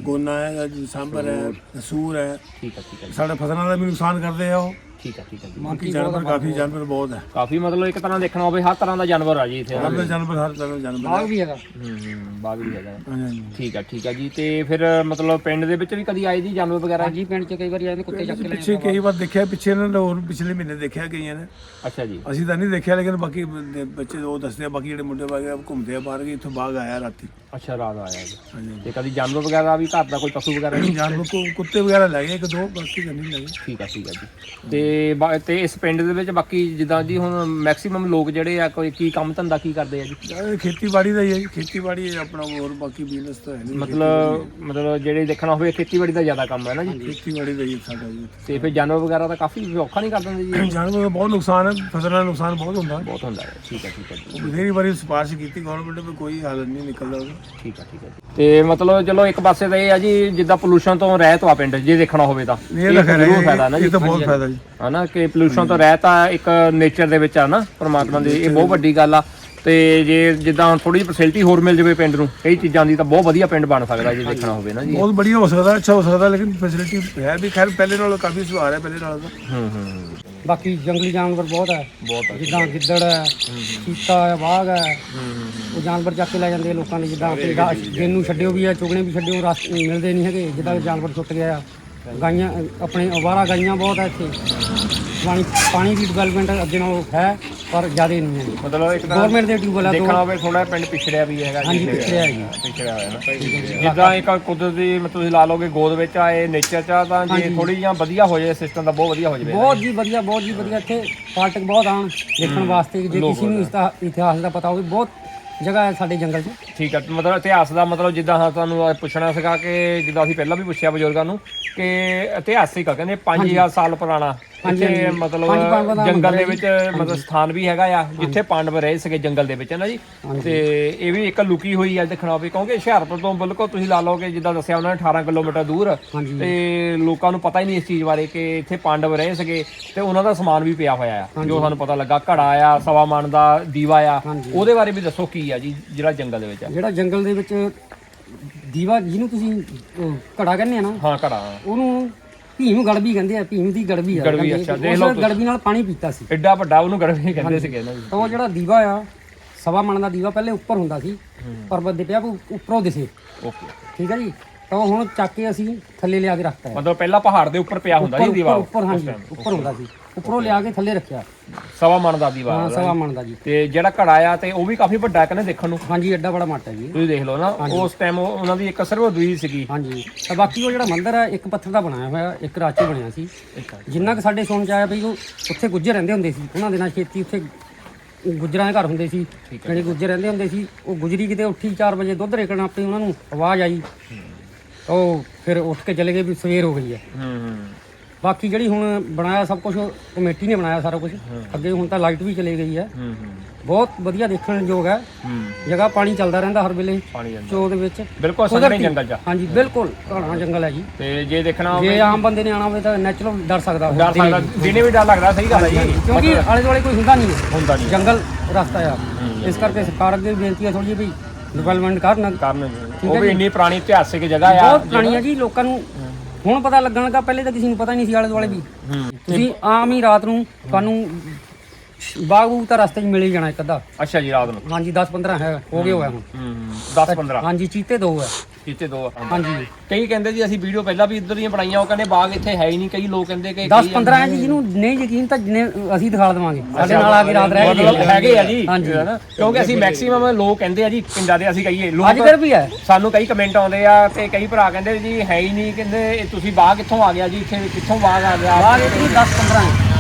ਗੋਨਾ ਹੈ ਸਾਂਬਰ ਹੈ ਸੂਰ ਹੈ। ਠੀਕ ਹੈ ਠੀਕ ਹੈ। ਸਾਡੇ ਫਸਲਾਂ ਦਾ ਵੀ ਨੁਕਸਾਨ ਕਰਦੇ ਆ ਉਹ। ਠੀਕ ਹੈ ਠੀਕ ਹੈ ਜੀ ਬਾਕੀ ਜਾਨਵਰ ਕਾਫੀ ਜਾਨਵਰ ਬਹੁਤ ਹੈ। ਕਾਫੀ ਮਤਲਬ ਇੱਕ ਤਰ੍ਹਾਂ ਦੇਖਣਾ ਹੋਵੇ ਹਰ ਤਰ੍ਹਾਂ ਦਾ ਜਾਨਵਰ ਆ ਜੀ ਇੱਥੇ। ਹਰ ਦਾ ਜਾਨਵਰ ਹਰ ਤਰ੍ਹਾਂ ਦਾ ਜਾਨਵਰ। ਬਾਗ ਵੀ ਹੈਗਾ। ਹੂੰ ਬਾਗ ਵੀ ਹੈਗਾ। ਹਾਂਜੀ, ਹਾਂਜੀ। ਠੀਕ ਹੈ ਠੀਕ ਹੈ ਜੀ। ਤੇ ਫਿਰ ਮਤਲਬ ਪਿੰਡ ਦੇ ਵਿੱਚ ਵੀ ਕਦੀ ਆਏ ਜੀ ਜਾਨਵਰ ਵਗੈਰਾ? ਹਾਂਜੀ ਪਿੰਡ 'ਚ ਕਈ ਵਾਰੀ ਆਏ ਨੇ ਕੁੱਤੇ ਚੱਕ ਕੇ ਲੈ ਪਿੱਛੇ ਕਈ ਵਾਰ ਦੇਖਿਆ ਪਿੱਛੇ ਇਹਨਾਂ ਨੇ ਹੋਰ ਪਿਛਲੇ ਮਹੀਨੇ ਦੇਖਿਆ ਗਈਆਂ ਨੇ। ਅੱਛਾ ਜੀ। ਅਸੀਂ ਤਾਂ ਨਹੀਂ ਦੇਖਿਆ ਲੇਕਿਨ ਬਾਕੀ ਬੰਦੇ- ਬੱਚੇ ਉਹ ਦੱਸਦੇ ਆ ਬਾਕੀ ਜਿਹੜੇ ਮੁੰਡੇ ਬਾਗੇ ਘੁੰਮਦੇ ਆ ਬਾਹਰ ਕਿ ਇੱਥੋਂ ਬਾਗ ਆਇਆ ਰਾਤੀ। ਅੱਛਾ ਰਾਤ ਆਇਆ ਜੀ। ਹਾਂਜੀ। ਤੇ ਕਦੀ ਜਾਨਵਰ ਵਗੈਰਾ ਵੀ ਘਰ ਦਾ ਕੋਈ ਪਸ਼ੂ ਵਗੈਰਾ? ਨਹੀਂ ਜਾਨਵਰ ਕੋ ਕੁੱਤੇ ਵਗੈਰਾ ਲੈ ਗਏ ਇੱਕ ਦੋ ਬਾਕੀ ਤਾਂ ਨਹੀਂ ਲੈ ਗਏ। ਠੀਕ ਆ ਠੀਕ ਆ ਜੀ। ਤੇ ਬਾ- ਤੇ ਇਸ ਪਿੰਡ ਦੇ ਵਿੱਚ ਬਾਕੀ ਜਿੱਦਾਂ ਜੀ ਹੁਣ ਮੈਕਸਿਮਮ ਲੋਕ ਜਿਹੜੇ ਆ ਕੋਈ ਕੀ ਕੰਮ ਧੰਦਾ ਕੀ ਕਰਦੇ ਆ ਜੀ? ਇਹ ਖੇਤੀਬਾੜੀ ਦਾ ਹੀ ਹੈ ਜੀ ਖੇਤੀਬਾੜੀ ਹੈ ਆਪਣਾ ਹੋਰ ਬਾਕੀ ਬਿਜ਼ਨਸ ਤਾਂ ਹੈ ਨਹੀਂ ਮਤਲਬ ਮਤਲਬ ਜਿਹੜੇ ਦੇਖਣਾ ਹੋਵੇ ਖੇਤੀਬਾੜੀ ਦਾ ਜ਼ਿਆਦਾ ਕੰਮ ਹੈ ਨਾ ਜੀ? ਖੇਤੀਬਾੜੀ ਦਾ ਹੀ ਸਾਡਾ ਜੀ। ਤੇ ਫਿਰ ਜਾਨਵਰ ਵਗੈਰਾ ਤਾਂ ਕਾਫੀ ਔਖਾ ਨਹੀਂ ਕਰ ਦਿੰਦੇ ਜੀ? ਜਾਨਵਰ ਦਾ ਬਹੁਤ ਨੁਕਸਾਨ ਹੈ ਫਸਲਾਂ ਦਾ ਨੁਕਸਾਨ ਬਹੁਤ ਹੁੰਦਾ। ਹੈ ਬਹੁਤ ਹੁੰਦਾ ਹੈ ਠੀਕ ਹੈ ਠੀਕ ਹੈ ਜੀ। ਬਥੇਰੀ ਵਾਰੀ ਸਿਫਾਰਿਸ਼ ਕੀਤੀ ਗਵਰਨਮੈਂਟ ਨੇ ਕੋਈ ਹੱਲ ਨਹੀਂ ਨਿਕਲਦਾ ਉਹਦਾ। ਠੀਕ ਹੈ ਠੀਕ ਹੈ ਜੀ। ਤੇ ਮਤਲਬ ਚਲੋ ਇੱਕ ਪਾਸੇ ਤਾਂ ਇਹ ਆ ਜੀ ਜਿੱਦਾਂ ਪੋਲੂਸ਼ਨ ਤੋਂ ਰਹਿਤ ਆ ਪਿੰਡ ਜੇ ਦੇਖਣਾ ਹੋਵੇ ਤਾਂ। ਇਹ ਤਾਂ ਖੈਰ ਜ਼ਰੂਰ ਫਾਇਦਾ ਨਾ ਇਹ ਜੀ। ਤਾਂ ਬਹੁਤ ਫਾਇਦਾ ਜੀ। ਹਨਾ ਕਿ ਪੋਲੂਸ਼ਨ ਤੋਂ ਰਹਿਤ ਆ ਇੱਕ ਨੇਚਰ ਦੇ ਵਿੱਚ ਆ ਨਾ ਪਰਮਾਤਮਾ ਦੀ ਇਹ ਬਹੁਤ ਵੱਡੀ ਗੱਲ ਆ। ਤੇ ਜੇ ਜਿੱਦਾਂ ਥੋੜੀ ਜਿਹੀ ਫੈਸਿਲਿਟੀ ਹੋਰ ਮਿਲ ਜਾਵੇ ਪਿੰਡ ਨੂੰ ਕਈ ਚੀਜ਼ਾਂ ਦੀ ਤਾਂ ਬਹੁਤ ਵਧੀਆ ਪਿੰਡ ਬਣ ਸਕਦਾ ਜੇ ਦੇਖਣਾ ਹੋਵੇ ਨਾ ਜੀ। ਬਹੁਤ ਬੜੀਆ ਹੋ ਸਕਦਾ ਅੱਛਾ ਹੋ ਸਕਦਾ ਲੇਕਿਨ ਫੈਸਿਲਿਟੀ ਹੈ ਵੀ ਖੈਰ ਪਹਿਲੇ ਨਾਲੋਂ ਕਾਫੀ ਸੁਧਾਰ ਹੈ ਪਹਿਲੇ ਨਾਲੋਂ ਤਾਂ। ਹੂੰ ਹੂੰ ਬਾਕੀ ਜੰਗਲੀ ਜਾਨਵਰ ਬਹੁਤ ਹੈ। ਬਹੁਤ ਆ। ਜਿੱਦਾਂ ਗਿੱਦੜ ਹੈ ਚੀਤਾ ਹੈ ਬਾਗ ਹੈ। ਉਹ ਜਾਨਵਰ ਚੱਕ ਕੇ ਲੈ ਜਾਂਦੇ ਲੋਕਾਂ ਦੇ ਜਿੱਦਾਂ ਤੇ ਗਾ- ਦਿਨ ਨੂੰ ਛੱਡਿਓ ਵੀ ਆ ਚੁਗਣੇ ਵੀ ਛੱਡਿਓ ਰਸ ਮਿਲਦੇ ਨਹੀਂ ਹੈਗੇ ਜਿੱਦਾਂ ਜਾਨਵਰ ਛੁੱਟ ਗਿਆ। ਗਾਈਆਂ ਆਪਣੇ ਅਵਾਰਾ ਗਾਈਆਂ ਬਹੁਤ ਹੈ ਇੱਥੇ। ਪਾਣੀ ਪਾਣੀ ਦੀ ਡਿਵੈਲਪਮੈਂਟ ਅੱਗੇ ਨਾਲੋਂ ਹੈ ਪਰ ਜ਼ਿਆਦਾ ਨਹੀਂ ਹੈ। ਮਤਲਬ ਇੱਕ ਤਾਂ ਗਵਰਨਮੈਂਟ ਦੇ ਟਿਊਬਲ ਆ ਦੇਖਣਾ ਦੋ ਹੋਵੇ ਥੋੜਾ ਪਿੰਡ ਪਿਛੜਿਆ ਵੀ ਹੈਗਾ ਹਾਂਜੀ ਪਿਛੜਿਆ ਹੈ ਜੀ। ਪਿਛੜਿਆ ਹੋਇਆ ਨਾ। ਜਿੱਦਾਂ ਇੱਕ ਕੁਦਰਤੀ ਮਤਲਬ ਤੁਸੀਂ ਲਾ ਲੋਗੇ ਗੋਦ ਵਿੱਚ ਆਏ ਨੇਚਰ ਚ ਆ ਤਾਂ ਜੇ ਥੋੜੀ ਜਿਹਾ ਵਧੀਆ ਹੋ ਜਾਏ ਸਿਸਟਮ ਤਾਂ ਬਹੁਤ ਵਧੀਆ ਹੋ ਜਾਵੇ। ਬਹੁਤ ਜੀ ਵਧੀਆ ਬਹੁਤ ਜੀ ਵਧੀਆ। ਇੱਥੇ ਪਾਰਟਕ ਬਹੁਤ ਆਣ ਦੇਖਣ ਵਾਸਤੇ। ਜੇ ਕਿਸੇ ਨੂੰ ਇਸ ਦਾ ਇਤਿਹਾਸ ਦਾ ਪਤਾ ਹੋਵੇ ਬਹੁਤ ਜਗ੍ਹਾ ਹੈ ਸਾਡੇ ਜੰਗਲ 'ਚ। ਠੀਕ ਹੈ ਮਤਲਬ ਇਤਿਹਾਸ ਦਾ ਮਤਲਬ ਜਿੱਦਾਂ ਹਾਂ ਤੁਹਾਨੂੰ ਪੁੱਛਣਾ ਸੀਗਾ ਕਿ ਜਿੱਦਾਂ ਅਸੀਂ ਪਹਿਲਾਂ ਵੀ ਪੁੱਛਿਆ ਬਜ਼ੁਰਗਾਂ ਨੂੰ ਕਿ ਇਤਿਹਾਸਿਕ ਆ ਕਹਿੰਦੇ 5000 ਸਾਲ ਪੁਰਾਣਾ। ਹਾਂਜੀ, ਇੱਥੇ ਹਾਂਜੀ। ਪੰਜ ਮਤਲਬ ਦਾ ਜੰਗਲ ਦੇ ਵਿੱਚ ਮਤਲਬ ਸਥਾਨ ਵੀ ਹੈਗਾ ਆ ਜਿੱਥੇ ਪਾਂਡਵ ਰਹੇ ਸੀਗੇ ਜੰਗਲ ਦੇ ਵਿੱਚ ਹੈ ਨਾ ਜੀ? ਤੇ ਇਹ ਵੀ ਇੱਕ ਲੁਕੀ ਹੋਈ ਆ ਦੇਖਣਾ ਹੋਵੇ ਕਿਉਂਕਿ ਹੁਸ਼ਿਆਰਪੁਰ ਤੋਂ ਬਿਲਕੁਲ ਤੁਸੀਂ ਲਾ ਲਓਗੇ ਜਿੱਦਾਂ ਦੱਸਿਆ ਉਹਨਾਂ ਨੇ 18 ਕਿਲੋਮੀਟਰ ਦੂਰ ਹਾਂਜੀ। ਤੇ ਲੋਕਾਂ ਨੂੰ ਪਤਾ ਹੀ ਨਹੀਂ ਇਸ ਚੀਜ਼ ਬਾਰੇ ਕਿ ਇੱਥੇ ਪਾਂਡਵ ਰਹੇ ਸੀਗੇ ਤੇ ਉਹਨਾਂ ਦਾ ਸਮਾਨ ਵੀ ਪਿਆ ਹੋਇਆ ਆ ਜੋ ਸਾਨੂੰ ਪਤਾ ਲੱਗਾ ਘੜਾ ਆ ਸਵਾ ਮਣ ਦਾ ਦੀਵਾ ਆ ਹਾਂਜੀ। ਉਹਦੇ ਬਾਰੇ ਵੀ ਦੱਸੋ ਕੀ ਆ। ਜੀ ਜਿਹੜਾ ਜੰਗਲ ਦੇ ਵਿੱਚ ਆ। ਜਿਹੜਾ ਜੰਗਲ ਦੇ ਵਿੱਚ ਦੀਵਾ ਜਿਹਨੂੰ ਤੁਸੀਂ ਉਹ, ਘੜਾ ਕਹਿੰਦੇ ਆ ਨਾ ਹਾਂ ਘੜਾ ਉਹਨੂੰ ਭੀਮ ਗੜਬੀ ਕਹਿੰਦੇ ਆ ਭੀਮ ਦੀ ਗੜਬੀ ਆ ਗੜਬੀ, ਕਹਿੰਦੇ। ਅੱਛਾ, ਦੇਖ ਲਓ ਤੁਸੀਂ। ਗੜਬੀ ਨਾਲ ਪਾਣੀ ਪੀਤਾ ਸੀ। ਐਡਾ ਵੱਡਾ ਉਹਨੂੰ ਗੜਵੇ ਕਹਿੰਦੇ ਸੀਗੇ ਜੀ ਤਾਂ ਉਹ ਜਿਹੜਾ ਦੀਵਾ ਆ ਸਵਾ ਮਣ ਦਾ ਦੀਵਾ ਪਹਿਲੇ ਉੱਪਰ ਹੁੰਦਾ ਸੀ ਪਰਬਤ ਦੇ ਪਿਆ ਉਹ ਉੱਪਰੋਂ ਦਿਸੇ। ਓਕੇ। ਠੀਕ ਹੈ ਜੀ? ਤਾਂ ਉਹ ਹੁਣ ਚੱਕ ਕੇ ਅਸੀਂ ਥੱਲੇ ਲਿਆ ਕੇ ਰੱਖਤਾ ਹੈ। ਮਤਲਬ ਪਹਿਲਾਂ ਪਹਾੜ ਦੇ ਉੱਪਰ ਪਿਆ ਹੁੰਦਾ ਸੀ ਉੱਪਰ ਦੀਵਾ ਉੱਪਰ ਹਾਂਜੀ ਉੱਪਰ ਹੁੰਦਾ ਸੀ। ਉੱਪਰੋਂ ਲਿਆ ਕੇ ਥੱਲੇ ਰੱਖਿਆ। ਸਵਾ ਮਣ ਦਾ ਦੀਵਾ ਹਾਂ ਸਵਾ ਮਣ ਦਾ ਜੀ। ਤੇ ਜਿਹੜਾ ਘੜਾ ਆ ਤੇ ਉਹ ਵੀ ਕਾਫੀ ਵੱਡਾ ਕਹਿੰਦੇ ਦੇਖਣ ਨੂੰ। ਹਾਂਜੀ ਐਡਾ ਬੜਾ ਮੱਟ ਹੈ ਜੀ। ਤੁਸੀਂ ਦੇਖ ਲਓ ਨਾ ਉਸ ਟਾਈਮ ਉਹਨਾਂ ਦੀ ਇੱਕ ਸਿਰਫ ਦੂਈ ਸੀਗੀ। ਹਾਂਜੀ। ਤਾਂ ਬਾਕੀ ਉਹ ਜਿਹੜਾ ਮੰਦਿਰ ਹੈ ਇੱਕ ਪੱਥਰ ਦਾ ਬਣਾਇਆ ਹੋਇਆ ਇੱਕ ਰਾਚੀ ਬਣਿਆ ਸੀ। ਜਿੰਨਾ ਕਿ ਸਾਡੇ ਸੁਣ ਚ ਆਇਆ ਬਈ ਉਹ ਉੱਥੇ ਗੁੱਜਰ ਰਹਿੰਦੇ ਹੁੰਦੇ ਸੀ। ਉਹਨਾਂ ਦੇ ਨਾਲ ਖੇਤੀ ਉੱਥੇ ਗੁੱਜਰਾਂ ਦੇ ਘਰ ਹੁੰਦੇ ਸੀ। ਜਿਹੜੇ ਗੁੱਜਰ ਰਹਿੰਦੇ ਹੁੰਦੇ ਸੀ ਉਹ ਗੁਜਰੀ ਕਿਤੇ ਉੱਠੀ 4 ਵਜੇ ਦੁੱਧ ਰੇਕਣ ਆਪੇ ਉਹਨਾਂ ਨੂੰ ਆਵਾਜ਼ ਆਈ। ਉਹ ਫਿਰ ਉੱਠ ਕੇ ਚਲੇ ਗਏ ਵੀ ਸਵੇਰ ਹੋ ਗਈ ਹੈ। ਹੂੰ ਬਾਕੀ ਜਿਹੜੀ ਹੁਣ ਬਣਾਇਆ ਸਭ ਕੁਝ ਕਮੇਟੀ ਨੇ ਬਣਾਇਆ ਸਾਰਾ ਕੁਝ ਅੱਗੇ ਹੁਣ ਤਾਂ ਲਾਈਟ ਵੀ ਚਲੇ ਗਈ ਹੈ। ਹੂੰ ਹੂੰ। ਬਹੁਤ ਵਧੀਆ ਦੇਖਣ ਯੋਗ ਹੈ। ਜਗ੍ਹਾ ਪਾਣੀ ਚੱਲਦਾ ਰਹਿੰਦਾ ਹਰ ਵੇਲੇ ਚੋ ਦੇ ਵਿੱਚ। ਬਿਲਕੁਲ ਸੰਘਣੇ। ਜੰਗਲ ਚ ਹਾਂਜੀ ਬਿਲਕੁਲ ਘਣਾ ਜੰਗਲ ਹੈ ਜੀ। ਤੇ ਜੇ ਦੇਖਣਾ ਹੋਵੇ ਜੇ ਆਮ ਬੰਦੇ ਨੇ ਆਣਾ ਹੋਵੇ ਤਾਂ ਨੈਚੁਰਲ ਡਰ ਸਕਦਾ ਡਰ ਸਕਦਾ। ਦਿਨੇ ਵੀ ਡਰ ਲੱਗਦਾ ਸਹੀ ਗੱਲ ਹੈ ਜੀ। ਕਿਉਂਕਿ ਆਲੇ ਦੁਆਲੇ ਕੋਈ ਹੁੰਦਾ ਨਹੀਂ ਹੁੰਦਾ ਨਹੀਂ। ਜੰਗਲ ਰਸਤਾ ਆ। ਇਸ ਕਰਕੇ ਸਰਕਾਰ ਅੱਗੇ ਬੇਨਤੀ ਹੈ ਥੋੜੀ ਜਿਹੀ ਵੀ ਡਿਵੈਲਪਮੈਂਟ ਕਰਨ। ਕਾਰਨ ਉਹ ਵੀ ਇੰਨੀ ਪੁਰਾਣੀ ਇਤਿਹਾਸਿਕ ਜਗ੍ਹਾ ਆ। ਬਹੁਤ ਪੁਰਾਣੀ ਹੈ ਜੀ ਲੋਕਾਂ ਨੂੰ ਹੁਣ ਪਤਾ ਲੱਗਣ ਲੱਗਾ ਪਹਿਲੇ ਤਾਂ ਕਿਸੇ ਨੂੰ ਪਤਾ ਨਹੀਂ ਸੀ ਆਲੇ ਦੁਆਲੇ ਵੀ ਤੁਸੀਂ ਆਮ ਹੀ ਰਾਤ ਨੂੰ ਤੁਹਾਨੂੰ ਬਾਗ ਤਾਂ ਰਸਤੇ 'ਚ ਮਿਲ ਹੀ ਜਾਣਾ ਇੱਕ ਅੱਧਾ। ਅੱਛਾ ਜੀ ਰਾਤ ਨੂੰ। ਹਾਂਜੀ 10 15 ਹੈ ਹੋ ਗਏ ਹੋਇਆ ਹੁਣ। ਹੂੰ 10 15 ਹਾਂਜੀ ਚੀਤੇ ਦੋ ਹੈ। ਇੱਥੇ ਦੋ ਆ। ਹਾਂਜੀ। ਕਈ ਕਹਿੰਦੇ ਜੀ ਅਸੀਂ ਵੀਡੀਓ ਪਹਿਲਾਂ ਵੀ ਇੱਧਰ ਦੀਆਂ ਬਣਾਈਆਂ ਉਹ ਕਹਿੰਦੇ ਬਾਗ ਇੱਥੇ ਹੈ ਹੀ ਨਹੀਂ। ਕਈ ਲੋਕ ਕਹਿੰਦੇ ਕਿ 10 15 ਹੈ ਜੀ ਜਿਹਨੂੰ ਨਹੀਂ ਯਕੀਨ ਤਾਂ ਜਿੰਨੇ ਅਸੀਂ ਦਿਖਾ ਦੇਵਾਂਗੇ। ਸਾਡੇ ਨਾਲ ਆ ਕੇ ਰਾਤ ਰਹਿ ਕੇ ਮਤਲਬ ਦੇਖ ਹੈਗੇ ਆ ਜੀ ਹਾਂਜੀ। ਹੈ ਨਾ? ਕਿਉਂਕਿ ਅਸੀਂ ਮੈਕਸਿਮਮ ਲੋਕ ਕਹਿੰਦੇ ਆ ਜੀ ਪਿੰਡਾਂ ਦੇ ਅਸੀਂ ਕਹੀਏ। ਅੱਜ ਕੱਲ੍ਹ ਵੀ ਹੈ। ਸਾਨੂੰ ਕਈ ਕਮੈਂਟ ਆਉਂਦੇ ਆ ਤੇ ਕਈ ਭਰਾ ਕਹਿੰਦੇ ਜੀ ਹੈ ਹੀ ਨਹੀਂ। ਕਹਿੰਦੇ ਇਹ ਤੁਸੀਂ ਬਾਗ ਕਿੱਥੋਂ ਆ ਗਿਆ ਜੀ? ਇੱਥੇ ਕਿੱਥੋਂ ਬਾਗ ਆ ਗਿਆ? ਬਾਅਦ ਇਹ 10 15 ਹੈ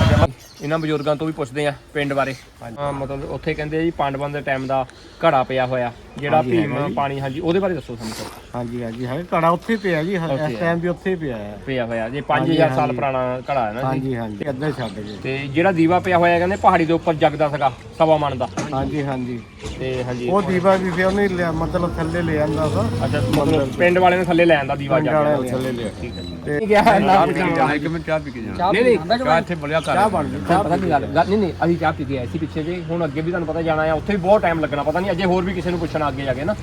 ਇਹਨਾਂ ਬਜ਼ੁਰਗਾਂ ਤੋਂ ਵੀ ਪੁੱਛਦੇ ਆ ਪਿੰਡ ਬਾਰੇ। ਹਾਂ ਮਤਲਬ ਉੱਥੇ ਕਹਿੰਦੇ ਆ ਜੀ ਪਾਂਡਵਾਂ ਦੇ ਟਾਈਮ ਦਾ ਘੜਾ ਪਿਆ ਹੋਇਆ ਜਿਹੜਾ ਭੀਮ। ਪਾਣੀ ਹਾਂਜੀ ਉਹਦੇ ਬਾਰੇ ਦੱਸੋ ਸਾਨੂੰ ਸਰ। ਹਾਂਜੀ ਹਾਂਜੀ ਹੈ ਘੜਾ ਉੱਥੇ ਪਿਆ ਜੀ ਇਸ ਟਾਈਮ ਵੀ ਉੱਥੇ ਪਿਆ ਹੈ। ਪਿਆ ਹੋਇਆ ਜੇ ਹਾਂਜੀ, 5000 ਸਾਲ। ਪੁਰਾਣਾ ਘੜਾ ਹੈ ਨਾ ਹਾਂਜੀ ਹਾਂਜੀ ਅੱਧਾ ਹੀ ਛੱਡ ਗਏ। ਤੇ ਜਿਹੜਾ ਦੀਵਾ ਪਿਆ ਹੋਇਆ ਕਹਿੰਦੇ ਪਹਾੜੀ ਦੇ ਉੱਪਰ ਜਗਦਾ ਸੀਗਾ ਸਵਾ ਮਣ ਦਾ। ਹਾਂਜੀ ਹਾਂਜੀ। ਤੇ ਹਾਂਜੀ। ਉਹ ਦੀਵਾ ਵੀ ਫਿਰ ਉਹਨੇ ਲਿਆ ਮਤਲਬ ਥੱਲੇ ਲੈ ਜਾਂਦਾ ਸੀ ਅੱਛਾ ਮਤਲਬ ਪਿੰਡ ਵਾਲੇ ਨੇ ਥੱਲੇ ਲੈ ਆਂਦਾ ਦੀਵਾ ਜਾ ਕੇ। ਲੈ ਲਿਆ। ਠੀਕ ਹੈ ਜੀ ਤੇ ਇੱਕ ਮਿੰਟ ਚਾਹ ਪੀ ਕੇ ਜਾਣਾ ਨਹੀਂ, ਨਹੀਂ, ਚਾਹ ਇੱਥੇ ਬੜਿਆ ਚਾਹ ਬਣ ਚਾਹ ਪਤਾ ਨਹੀਂ ਗੱਲ ਨਹੀਂ ਨਹੀਂ ਅਸੀਂ ਚਾਹ ਪੀ ਕੇ ਆਏ ਸੀ ਪਿੱਛੇ ਜੇ ਹੁਣ ਅੱਗੇ ਵੀ ਤੁਹਾਨੂੰ ਪਤਾ ਜਾਣਾ ਆ ਉੱਥੇ ਵੀ ਬਹੁਤ ਟਾਈਮ ਲੱਗਣਾ ਪਤਾ ਨਹੀਂ ਅਜੇ ਹੋਰ ਵੀ ਕਿਸੇ ਨੂੰ ਪੁੱਛਣਾ ਅੱਗੇ ਜਾ ਕੇ ਨਾ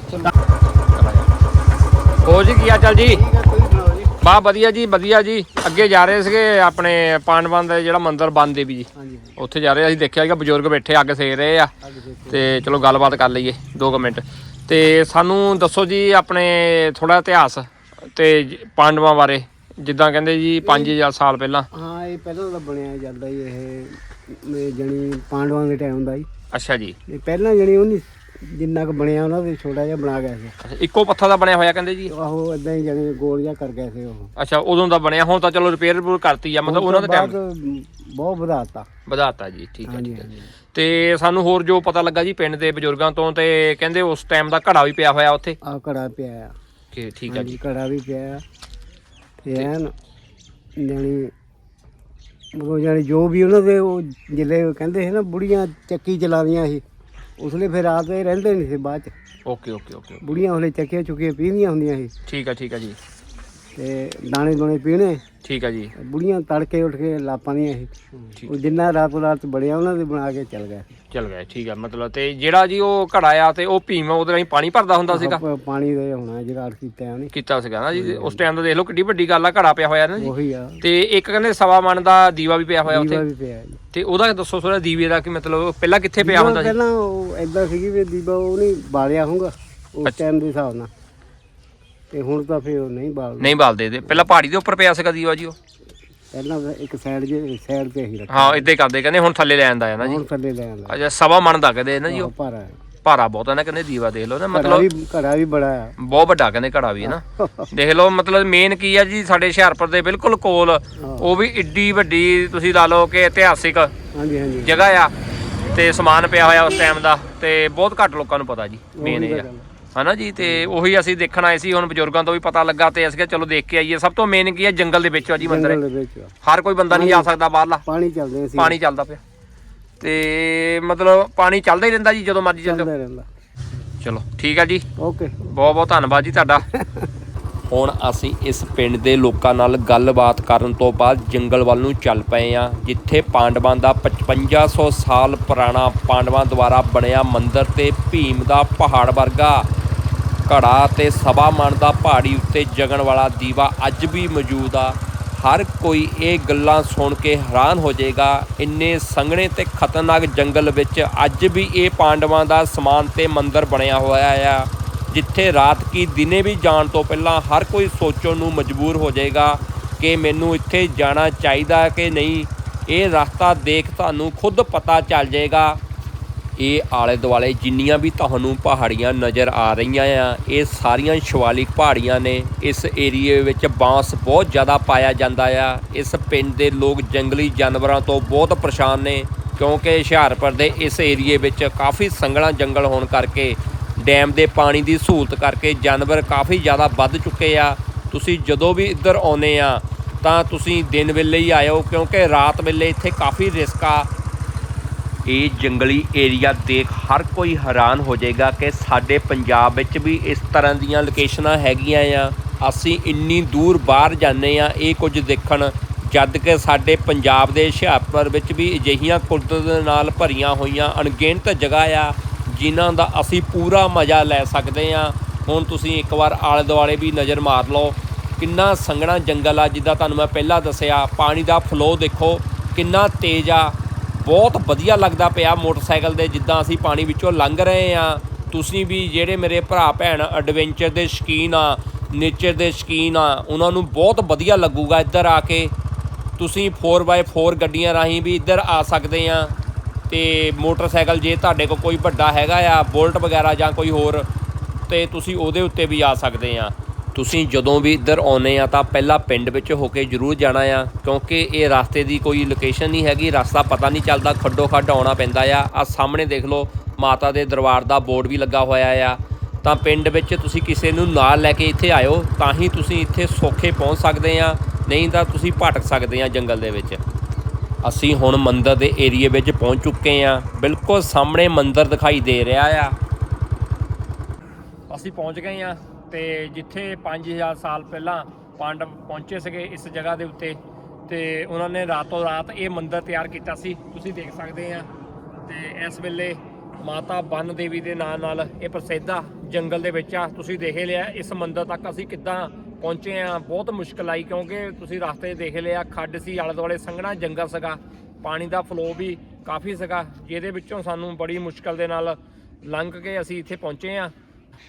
ਹੋ ਜੀ ਕੀ ਆ ਜੀ ਬਾ ਵਧੀਆ ਜੀ ਵਧੀਆ ਜੀ ਅੱਗੇ ਜਾ ਰਹੇ ਸੀਗੇ ਆਪਣੇ ਪਾਂਡਵਾਂ ਦਾ ਜਿਹੜਾ ਮੰਦਿਰ ਬੰਦ ਦੇਵੀ ਜੀ ਉੱਥੇ ਜਾ ਰਹੇ ਅਸੀਂ ਦੇਖਿਆ ਕਿ ਬਜ਼ੁਰਗ ਬੈਠੇ ਅੱਗ ਸੇਕ ਰਹੇ ਆ ਤੇ ਚਲੋ ਗੱਲਬਾਤ ਕਰ ਲਈਏ 2 ਮਿੰਟ ਤੇ ਸਾਨੂੰ ਦੱਸੋ ਜੀ ਆਪਣੇ ਥੋੜਾ ਇਤਿਹਾਸ ਤੇ ਪਾਂਡਵਾਂ ਬਾਰੇ ਜਿੱਦਾਂ ਕਹਿੰਦੇ ਜੀ 5000 ਸਾਲ ਪਹਿਲਾਂ। ਹਾਂ ਇਹ ਪਹਿਲਾਂ ਤਾਂ ਬਣਿਆ ਜਾਂਦਾ ਜੀ ਇਹ ਜਣੀ ਪਾਂਡਵਾਂ ਦੇ ਟਾਈਮ ਦਾ ਜੀ। ਅੱਛਾ ਜੀ। ਇਹ ਪਹਿਲਾਂ ਜਣੀ ਉਹਨੇ ਜਿੰਨਾ ਕੁ ਬਣਿਆ ਉਹਨਾਂ ਦੇ ਛੋਟਾ ਜਿਹਾ ਬਣਾ ਗਿਆ ਸੀ। ਅੱਛਾ, ਇੱਕੋ ਪੱਥਰ ਦਾ ਬਣਿਆ ਹੋਇਆ ਕਹਿੰਦੇ ਜੀ? ਆਹੋ ਇਦਾਂ ਹੀ ਜਣੀ ਗੋਲ ਜਿਹਾ ਕਰ ਗਏ ਸੀ ਉਹ। ਅੱਛਾ ਉਦੋਂ ਦਾ ਬਣਿਆ ਹੁਣ ਤਾਂ ਚਲੋ ਰਿਪੇਅਰ ਰਿਪੂਰ ਕਰਤੀ ਆ ਮਤਲਬ ਉਹਨਾਂ ਦੇ ਟਾਈਮ ਬਹੁਤ ਵਧਾਤਾ। ਵਧਾਤਾ ਜੀ ਠੀਕ ਹੈ ਠੀਕ ਹੈ। ਤੇ ਸਾਨੂੰ ਹੋਰ ਜੋ ਪਤਾ ਲੱਗਾ ਜੀ ਪਿੰਡ ਦੇ ਬਜ਼ੁਰਗਾਂ ਤੋਂ ਤੇ ਕਹਿੰਦੇ ਉਸ ਟਾਈਮ ਦਾ ਘੜਾ ਵੀ ਪਿਆ ਹੋਇਆ ਉੱਥੇ? ਆ ਕੜਾ ਪਿਆ ਆ। ਕਿ ਠੀਕ ਹੈ ਜੀ। ਕੜਾ ਵੀ ਪਿਆ ਆ। ਤੇ ਐਨ ਜਣੀ ਉਹ ਜਣੀ ਜੋ ਵੀ ਉਹਨਾਂ ਦੇ ਉਹ ਜਿਲੇ ਕਹਿੰਦੇ ਸੀ ਨਾ ਬੁੜੀਆਂ ਚੱਕੀ ਚਲਾਉਂਦੀਆਂ ਸੀ। ਉਸਲੇ ਫਿਰ ਰਾਤ ਦੇ ਰਹਿੰਦੇ ਨਹੀਂ ਸੀ ਬਾਅਦ ਚ। Okay okay okay. ਬੁੜੀਆਂ ਉਸਲੇ ਚੱਕੀਆਂ ਚੁੱਕੀਆਂ ਪੀਂਦੀਆਂ ਹੁੰਦੀਆਂ ਸੀ। ਠੀਕ ਹੈ ਠੀਕ ਹੈ ਜੀ। ਤੇ ਦਾਣੇ ਦੋਣੇ ਪੀਣੇ। ਠੀਕ ਹੈ ਜੀ। ਬੁੜੀਆਂ ਤੜਕੇ ਉੱਠ ਕੇ ਲਾਪਾਂ ਸੀ ਉਹ ਜਿੰਨਾ ਰਾਤੋਂ ਰਾਤ ਬੜਿਆ ਉਹਨਾਂ ਦੇ ਬਣਾ ਕੇ ਚੱਲ ਗਏ। ਚਲ ਗਿਆ ਠੀਕ ਹੈ ਮਤਲਬ ਤੇ ਜਿਹੜਾ ਜੀ ਉਹ ਘੜਾ ਆ ਤੇ ਉਹ ਭੀਮ ਉਹਦੇ ਰਾਹੀਂ ਪਾਣੀ ਭਰਦਾ ਹੁੰਦਾ ਸੀਗਾ? ਪਾਣੀ ਦੇ ਹੋਣਾ ਜਿਹੜਾ ਕੀਤਾ ਉਹਨੇ। ਕੀਤਾ ਸੀਗਾ ਨਾ ਜੀ ਉਸ ਟਾਈਮ ਦਾ ਦੇਖ ਲਓ ਕਿੱਡੀ ਵੱਡੀ ਗੱਲ ਆ ਘੜਾ ਪਿਆ ਹੋਇਆ ਨਾ ਜੀ। ਉਹੀ ਆ। ਤੇ ਇੱਕ ਕਹਿੰਦੇ ਸਵਾ ਮਣ ਦਾ ਦੀਵਾ ਵੀ ਪਿਆ ਹੋਇਆ ਦੀਵਾ ਉੱਥੇ ਵੀ ਪਿਆ ਜੀ। ਤੇ ਉਹਦਾ ਦੱਸੋ ਥੋੜਾ ਦੀਵੇ ਦਾ ਕਿ ਮਤਲਬ ਪਹਿਲਾਂ ਕਿੱਥੇ ਪਿਆ ਹੁੰਦਾ ਸੀ? ਪਹਿਲਾਂ ਉਹ ਐਦਾਂ ਸੀਗੀ ਵੀ ਦੀਵਾ ਉਹ ਨਹੀਂ ਬਾਲਿਆ ਹੋਊਗਾ ਉਸ ਟਾਈਮ ਦੇ ਹਿਸਾਬ ਨਾਲ। ਤੇ ਹੁਣ ਤਾਂ ਫਿਰ ਉਹ ਨਹੀਂ ਬਾਲਦਾ। ਨਹੀਂ ਬਾਲਦੇ ਤੇ ਪਹਿਲਾਂ ਪਹਾੜੀ ਦੇ ਉੱਪਰ ਪਿਆ ਸੀਗਾ ਦੀਵਾ ਜੀ ਉਹ? ਪਹਿਲਾਂ ਤਾਂ ਇੱਕ ਸਾਈਡ ਜੇ ਸਾਈਡ ਤੇ ਹੀ ਰੱਖਿਆ। ਹਾਂ ਇਦਾਂ ਹੀ ਕਰਦੇ। ਕਹਿੰਦੇ ਹੁਣ ਥੱਲੇ ਲੈ ਆਂਦਾ ਹੈ ਨਾ ਜੀ। ਹੁਣ ਥੱਲੇ ਲੈ ਆਂਦਾ। ਅੱਛਾ ਸਵਾ ਮਣ ਦਾ ਕਹਿੰਦੇ ਨਾ ਜੀ ਉਹ? ਭਾਰਾ ਹੈ। ਭਾਰਾ ਬਹੁਤ ਹੈ ਨਾ ਕਹਿੰਦੇ ਦੀਵਾ ਦੇਖ ਲਓ ਨਾ ਘੜਾ ਮਤਲਬ ਵੀ ਘੜਾ ਵੀ ਬੜਾ ਆ ਬਹੁਤ ਵੱਡਾ ਕਹਿੰਦੇ ਘੜਾ ਵੀ ਹੈ ਨਾ। ਦੇਖ ਲਓ ਮਤਲਬ ਮੇਨ ਕੀ ਆ ਜੀ ਸਾਡੇ ਹੁਸ਼ਿਆਰਪੁਰ ਦੇ ਬਿਲਕੁਲ ਕੋਲ ਉਹ ਵੀ ਏਡੀ ਵੱਡੀ ਤੁਸੀਂ ਲਾ ਲਓ ਕਿ ਇਤਿਹਾਸਿਕ ਹਾਂਜੀ ਹਾਂਜੀ। ਜਗ੍ਹਾ ਆ। ਤੇ ਸਮਾਨ ਪਿਆ ਹੋਇਆ ਉਸ ਟਾਈਮ ਦਾ ਤੇ ਬਹੁਤ ਘੱਟ ਲੋਕਾਂ ਨੂੰ ਪਤਾ ਜੀ ਮੇਨ ਇਹ ਆ। ਹਨਾ ਜੀ ਤੇ ਉਹੀ ਅਸੀਂ ਦੇਖਣ ਆਏ ਸੀ ਹੁਣ ਬਜ਼ੁਰਗਾਂ ਤੋਂ ਵੀ ਪਤਾ ਲੱਗਾ ਤੇ ਅਸੀਂ ਕਿਹਾ ਚਲੋ ਦੇਖ ਕੇ ਆਈਏ। ਸਭ ਤੋਂ ਮੇਨ ਕੀ ਆ ਜੰਗਲ ਦੇ ਵਿੱਚ ਆ ਜੀ ਮੰਦਿਰ। ਜੰਗਲ ਇਹ। ਦੇ ਵਿੱਚ ਆ। ਹਰ ਕੋਈ ਬੰਦਾ ਨਹੀਂ ਜਾ ਸਕਦਾ ਬਾਹਰਲਾ। ਪਾਣੀ ਚੱਲਦੇ ਸੀ। ਪਾਣੀ ਚੱਲਦਾ ਪਿਆ। ਤੇ ਮਤਲਬ ਪਾਣੀ ਚੱਲਦਾ ਹੀ ਰਹਿੰਦਾ ਜੀ ਜਦੋਂ ਮਰਜ਼ੀ ਚੱਲਦਾ ਰਹਿੰਦਾ। ਚਲੋ ਠੀਕ ਆ ਜੀ। ਓਕੇ। ਬਹੁਤ ਬਹੁਤ ਧੰਨਵਾਦ ਜੀ ਤੁਹਾਡਾ। ਹੁਣ ਅਸੀਂ ਇਸ ਪਿੰਡ ਦੇ ਲੋਕਾਂ ਨਾਲ ਗੱਲਬਾਤ ਕਰਨ ਤੋਂ ਬਾਅਦ ਜੰਗਲ ਵੱਲ ਨੂੰ ਚੱਲ ਪਏ ਆ ਜਿੱਥੇ ਪਾਂਡਵਾਂ ਦਾ 5500 ਸਾਲ ਪੁਰਾਣਾ ਪਾਂਡਵਾਂ ਦੁਆਰਾ ਬਣਿਆ ਮੰਦਿਰ ਤੇ ਭੀਮ ਦਾ ਪਹਾੜ ਵਰਗਾ ਘੜਾ ਤੇ ਸਵਾ ਮਣ ਦਾ ਪਹਾੜੀ ਉੱਤੇ ਜਗਣ ਵਾਲਾ ਦੀਵਾ ਅੱਜ ਵੀ ਮੌਜੂਦ ਆ। ਹਰ ਕੋਈ ਇਹ ਗੱਲਾਂ ਸੁਣ ਕੇ ਹੈਰਾਨ ਹੋ ਜਾਏਗਾ, ਇੰਨੇ ਸੰਘਣੇ ਤੇ ਖਤਰਨਾਕ ਜੰਗਲ ਵਿੱਚ ਅੱਜ ਵੀ ਇਹ ਪਾਂਡਵਾਂ ਦਾ ਸਮਾਨ ਤੇ ਮੰਦਰ ਬਣਿਆ ਹੋਇਆ ਆ, ਜਿੱਥੇ ਰਾਤ ਕੀ ਦਿਨੇ ਵੀ ਜਾਣ ਤੋਂ ਪਹਿਲਾਂ ਹਰ ਕੋਈ ਸੋਚਣ ਨੂੰ ਮਜਬੂਰ ਹੋ ਜਾਏਗਾ ਕਿ ਮੈਨੂੰ ਇੱਥੇ ਜਾਣਾ ਚਾਹੀਦਾ ਕਿ ਨਹੀਂ। ਇਹ ਰਸਤਾ ਦੇਖ ਤੁਹਾਨੂੰ ਖੁਦ ਪਤਾ ਚੱਲ ਜਾਏਗਾ ਇਹ ਆਲੇ ਦੁਆਲੇ ਜਿੰਨੀਆਂ ਵੀ ਤੁਹਾਨੂੰ ਪਹਾੜੀਆਂ ਨਜ਼ਰ ਆ ਰਹੀਆਂ ਆ, ਇਹ ਸਾਰੀਆਂ ਸ਼ਿਵਾਲਿਕ ਪਹਾੜੀਆਂ ਨੇ। ਇਸ ਏਰੀਏ ਵਿੱਚ ਬਾਂਸ ਬਹੁਤ ਜ਼ਿਆਦਾ ਪਾਇਆ ਜਾਂਦਾ ਆ। ਇਸ ਪਿੰਡ ਦੇ ਲੋਕ ਜੰਗਲੀ ਜਾਨਵਰਾਂ ਤੋਂ ਬਹੁਤ ਪਰੇਸ਼ਾਨ ਨੇ, ਕਿਉਂਕਿ ਹੁਸ਼ਿਆਰਪੁਰ ਦੇ ਇਸ ਏਰੀਏ ਵਿੱਚ ਕਾਫੀ ਸੰਘਣਾ ਜੰਗਲ ਹੋਣ ਕਰਕੇ, ਡੈਮ ਦੇ ਪਾਣੀ ਦੀ ਸਹੂਲਤ ਕਰਕੇ ਜਾਨਵਰ ਕਾਫੀ ਜ਼ਿਆਦਾ ਵੱਧ ਚੁੱਕੇ ਆ। ਤੁਸੀਂ ਜਦੋਂ ਵੀ ਇੱਧਰ ਆਉਨੇ ਆ, ਤਾਂ ਤੁਸੀਂ ਦਿਨ ਵੇਲੇ ਹੀ ਆਇਓ, ਕਿਉਂਕਿ ਰਾਤ ਵੇਲੇ ਇੱਥੇ ਕਾਫੀ ਰਿਸਕ ਆ। ਇਹ ਜੰਗਲੀ ਏਰੀਆ ਦੇਖ ਹਰ ਕੋਈ ਹੈਰਾਨ ਹੋ ਜਾਏਗਾ ਕਿ ਸਾਡੇ ਪੰਜਾਬ ਵਿੱਚ ਵੀ ਇਸ ਤਰ੍ਹਾਂ ਦੀਆਂ ਲੋਕੇਸ਼ਨਾਂ ਹੈਗੀਆਂ ਆ। ਅਸੀਂ ਇੰਨੀ ਦੂਰ ਬਾਹਰ ਜਾਂਦੇ ਆ ਇਹ ਕੁਝ ਦੇਖਣ, ਜਦ ਕਿ ਸਾਡੇ ਪੰਜਾਬ ਦੇ ਹੁਸ਼ਿਆਰਪੁਰ ਵਿੱਚ ਵੀ ਅਜਿਹੀਆਂ ਕੁਦਰਤ ਨਾਲ ਭਰੀਆਂ ਹੋਈਆਂ ਅਣਗਿਣਤ ਜਗ੍ਹਾ ਆ, ਜਿਨ੍ਹਾਂ ਦਾ ਅਸੀਂ ਪੂਰਾ ਮਜ਼ਾ ਲੈ ਸਕਦੇ ਆ ਹੁਣ ਤੁਸੀਂ ਇੱਕ ਵਾਰ ਆਲੇ ਦੁਆਲੇ ਵੀ ਨਜ਼ਰ ਮਾਰ ਲਓ, ਕਿੰਨਾ ਸੰਘਣਾ ਜੰਗਲ ਆ, ਜਿੱਦਾਂ ਤੁਹਾਨੂੰ ਮੈਂ ਪਹਿਲਾਂ ਦੱਸਿਆ, ਪਾਣੀ ਦਾ ਫਲੋ ਦੇਖੋ, ਕਿੰਨਾ ਤੇਜ਼ ਆ ਬਹੁਤ ਵਧੀਆ ਲੱਗਦਾ ਪਿਆ ਮੋਟਰਸਾਈਕਲ ਦੇ, ਜਿੱਦਾਂ ਅਸੀਂ ਪਾਣੀ ਵਿੱਚੋਂ ਲੰਘ ਰਹੇ ਆ ਤੁਸੀਂ ਵੀ ਜਿਹੜੇ ਮੇਰੇ ਭਰਾ ਭੈਣ ਐਡਵੈਂਚਰ ਦੇ ਸ਼ੌਕੀਨ ਆ ਨੇਚਰ ਦੇ ਸ਼ੌਕੀਨ ਆ, ਉਹਨਾਂ ਨੂੰ ਬਹੁਤ ਵਧੀਆ ਲੱਗੂਗਾ ਇੱਧਰ ਆ ਕੇ। ਤੁਸੀਂ 4x4 ਗੱਡੀਆਂ ਰਾਹੀਂ ਵੀ ਇੱਧਰ ਆ ਸਕਦੇ ਆ ਤੇ ਮੋਟਰਸਾਈਕਲ ਜੇ ਤੁਹਾਡੇ ਕੋਲ ਕੋਈ ਵੱਡਾ ਹੈਗਾ ਆ, ਬੋਲਟ ਵਗੈਰਾ ਜਾਂ ਕੋਈ ਹੋਰ, ਤੇ ਤੁਸੀਂ ਉਹਦੇ ਉੱਤੇ ਵੀ ਆ ਸਕਦੇ ਆ ਤੁਸੀਂ ਜਦੋਂ ਵੀ ਇੱਧਰ ਆਉਨੇ ਆ ਤਾਂ ਪਹਿਲਾਂ ਪਿੰਡ ਵਿੱਚ ਹੋ ਕੇ ਜ਼ਰੂਰ ਜਾਣਾ ਆ, ਕਿਉਂਕਿ ਇਹ ਰਸਤੇ ਦੀ ਕੋਈ ਲੋਕੇਸ਼ਨ ਨਹੀਂ ਹੈਗੀ, ਰਸਤਾ ਪਤਾ ਨਹੀਂ ਚੱਲਦਾ, ਖੱਡੋ ਖੱਡ ਆਉਣਾ ਪੈਂਦਾ ਆ। ਆ ਸਾਹਮਣੇ ਦੇਖ ਲਓ, ਮਾਤਾ ਦੇ ਦਰਬਾਰ ਦਾ ਬੋਰਡ ਵੀ ਲੱਗਾ ਹੋਇਆ ਆ। ਤਾਂ ਪਿੰਡ ਵਿੱਚ ਤੁਸੀਂ ਕਿਸੇ ਨੂੰ ਨਾਲ ਲੈ ਕੇ ਇੱਥੇ ਆਇਓ, ਤਾਂ ਹੀ ਤੁਸੀਂ ਇੱਥੇ ਸੌਖੇ ਪਹੁੰਚ ਸਕਦੇ ਆ, ਨਹੀਂ ਤਾਂ ਤੁਸੀਂ ਭਟਕ ਸਕਦੇ ਆ ਜੰਗਲ ਦੇ ਵਿੱਚ। ਅਸੀਂ ਹੁਣ ਮੰਦਰ ਦੇ ਏਰੀਏ ਵਿੱਚ ਪਹੁੰਚ ਚੁੱਕੇ ਆ। ਬਿਲਕੁਲ ਸਾਹਮਣੇ ਮੰਦਰ ਦਿਖਾਈ ਦੇ ਰਿਹਾ ਆ। ਅਸੀਂ ਪਹੁੰਚ ਗਏ ਆ। ਤੇ ਜਿੱਥੇ 5000 ਸਾਲ ਪਹਿਲਾਂ ਪਾਂਡਵ ਪਹੁੰਚੇ ਸੀਗੇ ਇਸ ਜਗ੍ਹਾ ਦੇ ਉੱਤੇ, ਤੇ ਉਹਨਾਂ ਨੇ ਰਾਤੋਂ ਰਾਤ ਇਹ ਮੰਦਿਰ ਤਿਆਰ ਕੀਤਾ ਸੀ। ਤੁਸੀਂ ਦੇਖ ਸਕਦੇ ਆ। ਤੇ ਇਸ ਵੇਲੇ ਮਾਤਾ ਬੰਨ ਦੇਵੀ ਦੇ ਨਾਂ ਨਾਲ ਇਹ ਪ੍ਰਸਿੱਧ ਆ, ਜੰਗਲ ਦੇ ਵਿੱਚ ਆ। ਤੁਸੀਂ ਦੇਖ ਲਿਆ, ਇਸ ਮੰਦਿਰ ਤੱਕ ਅਸੀਂ ਕਿੱਦਾਂ ਪਹੁੰਚੇ ਆ। ਬਹੁਤ ਮੁਸ਼ਕਲ ਆਈ, ਕਿਉਂਕਿ ਤੁਸੀਂ ਰਸਤੇ ਦੇਖ ਲਿਆ, ਖੱਡ ਸੀ ਆਲੇ ਦੁਆਲੇ ਸੰਘਣਾ ਜੰਗਲ ਸੀਗਾ। ਪਾਣੀ ਦਾ ਫਲੋ ਵੀ ਕਾਫੀ ਸੀਗਾ, ਜਿਹਦੇ ਵਿੱਚੋਂ ਸਾਨੂੰ ਬੜੀ ਮੁਸ਼ਕਲ ਦੇ ਨਾਲ ਲੰਘ ਕੇ ਅਸੀਂ ਇੱਥੇ ਪਹੁੰਚੇ ਆ।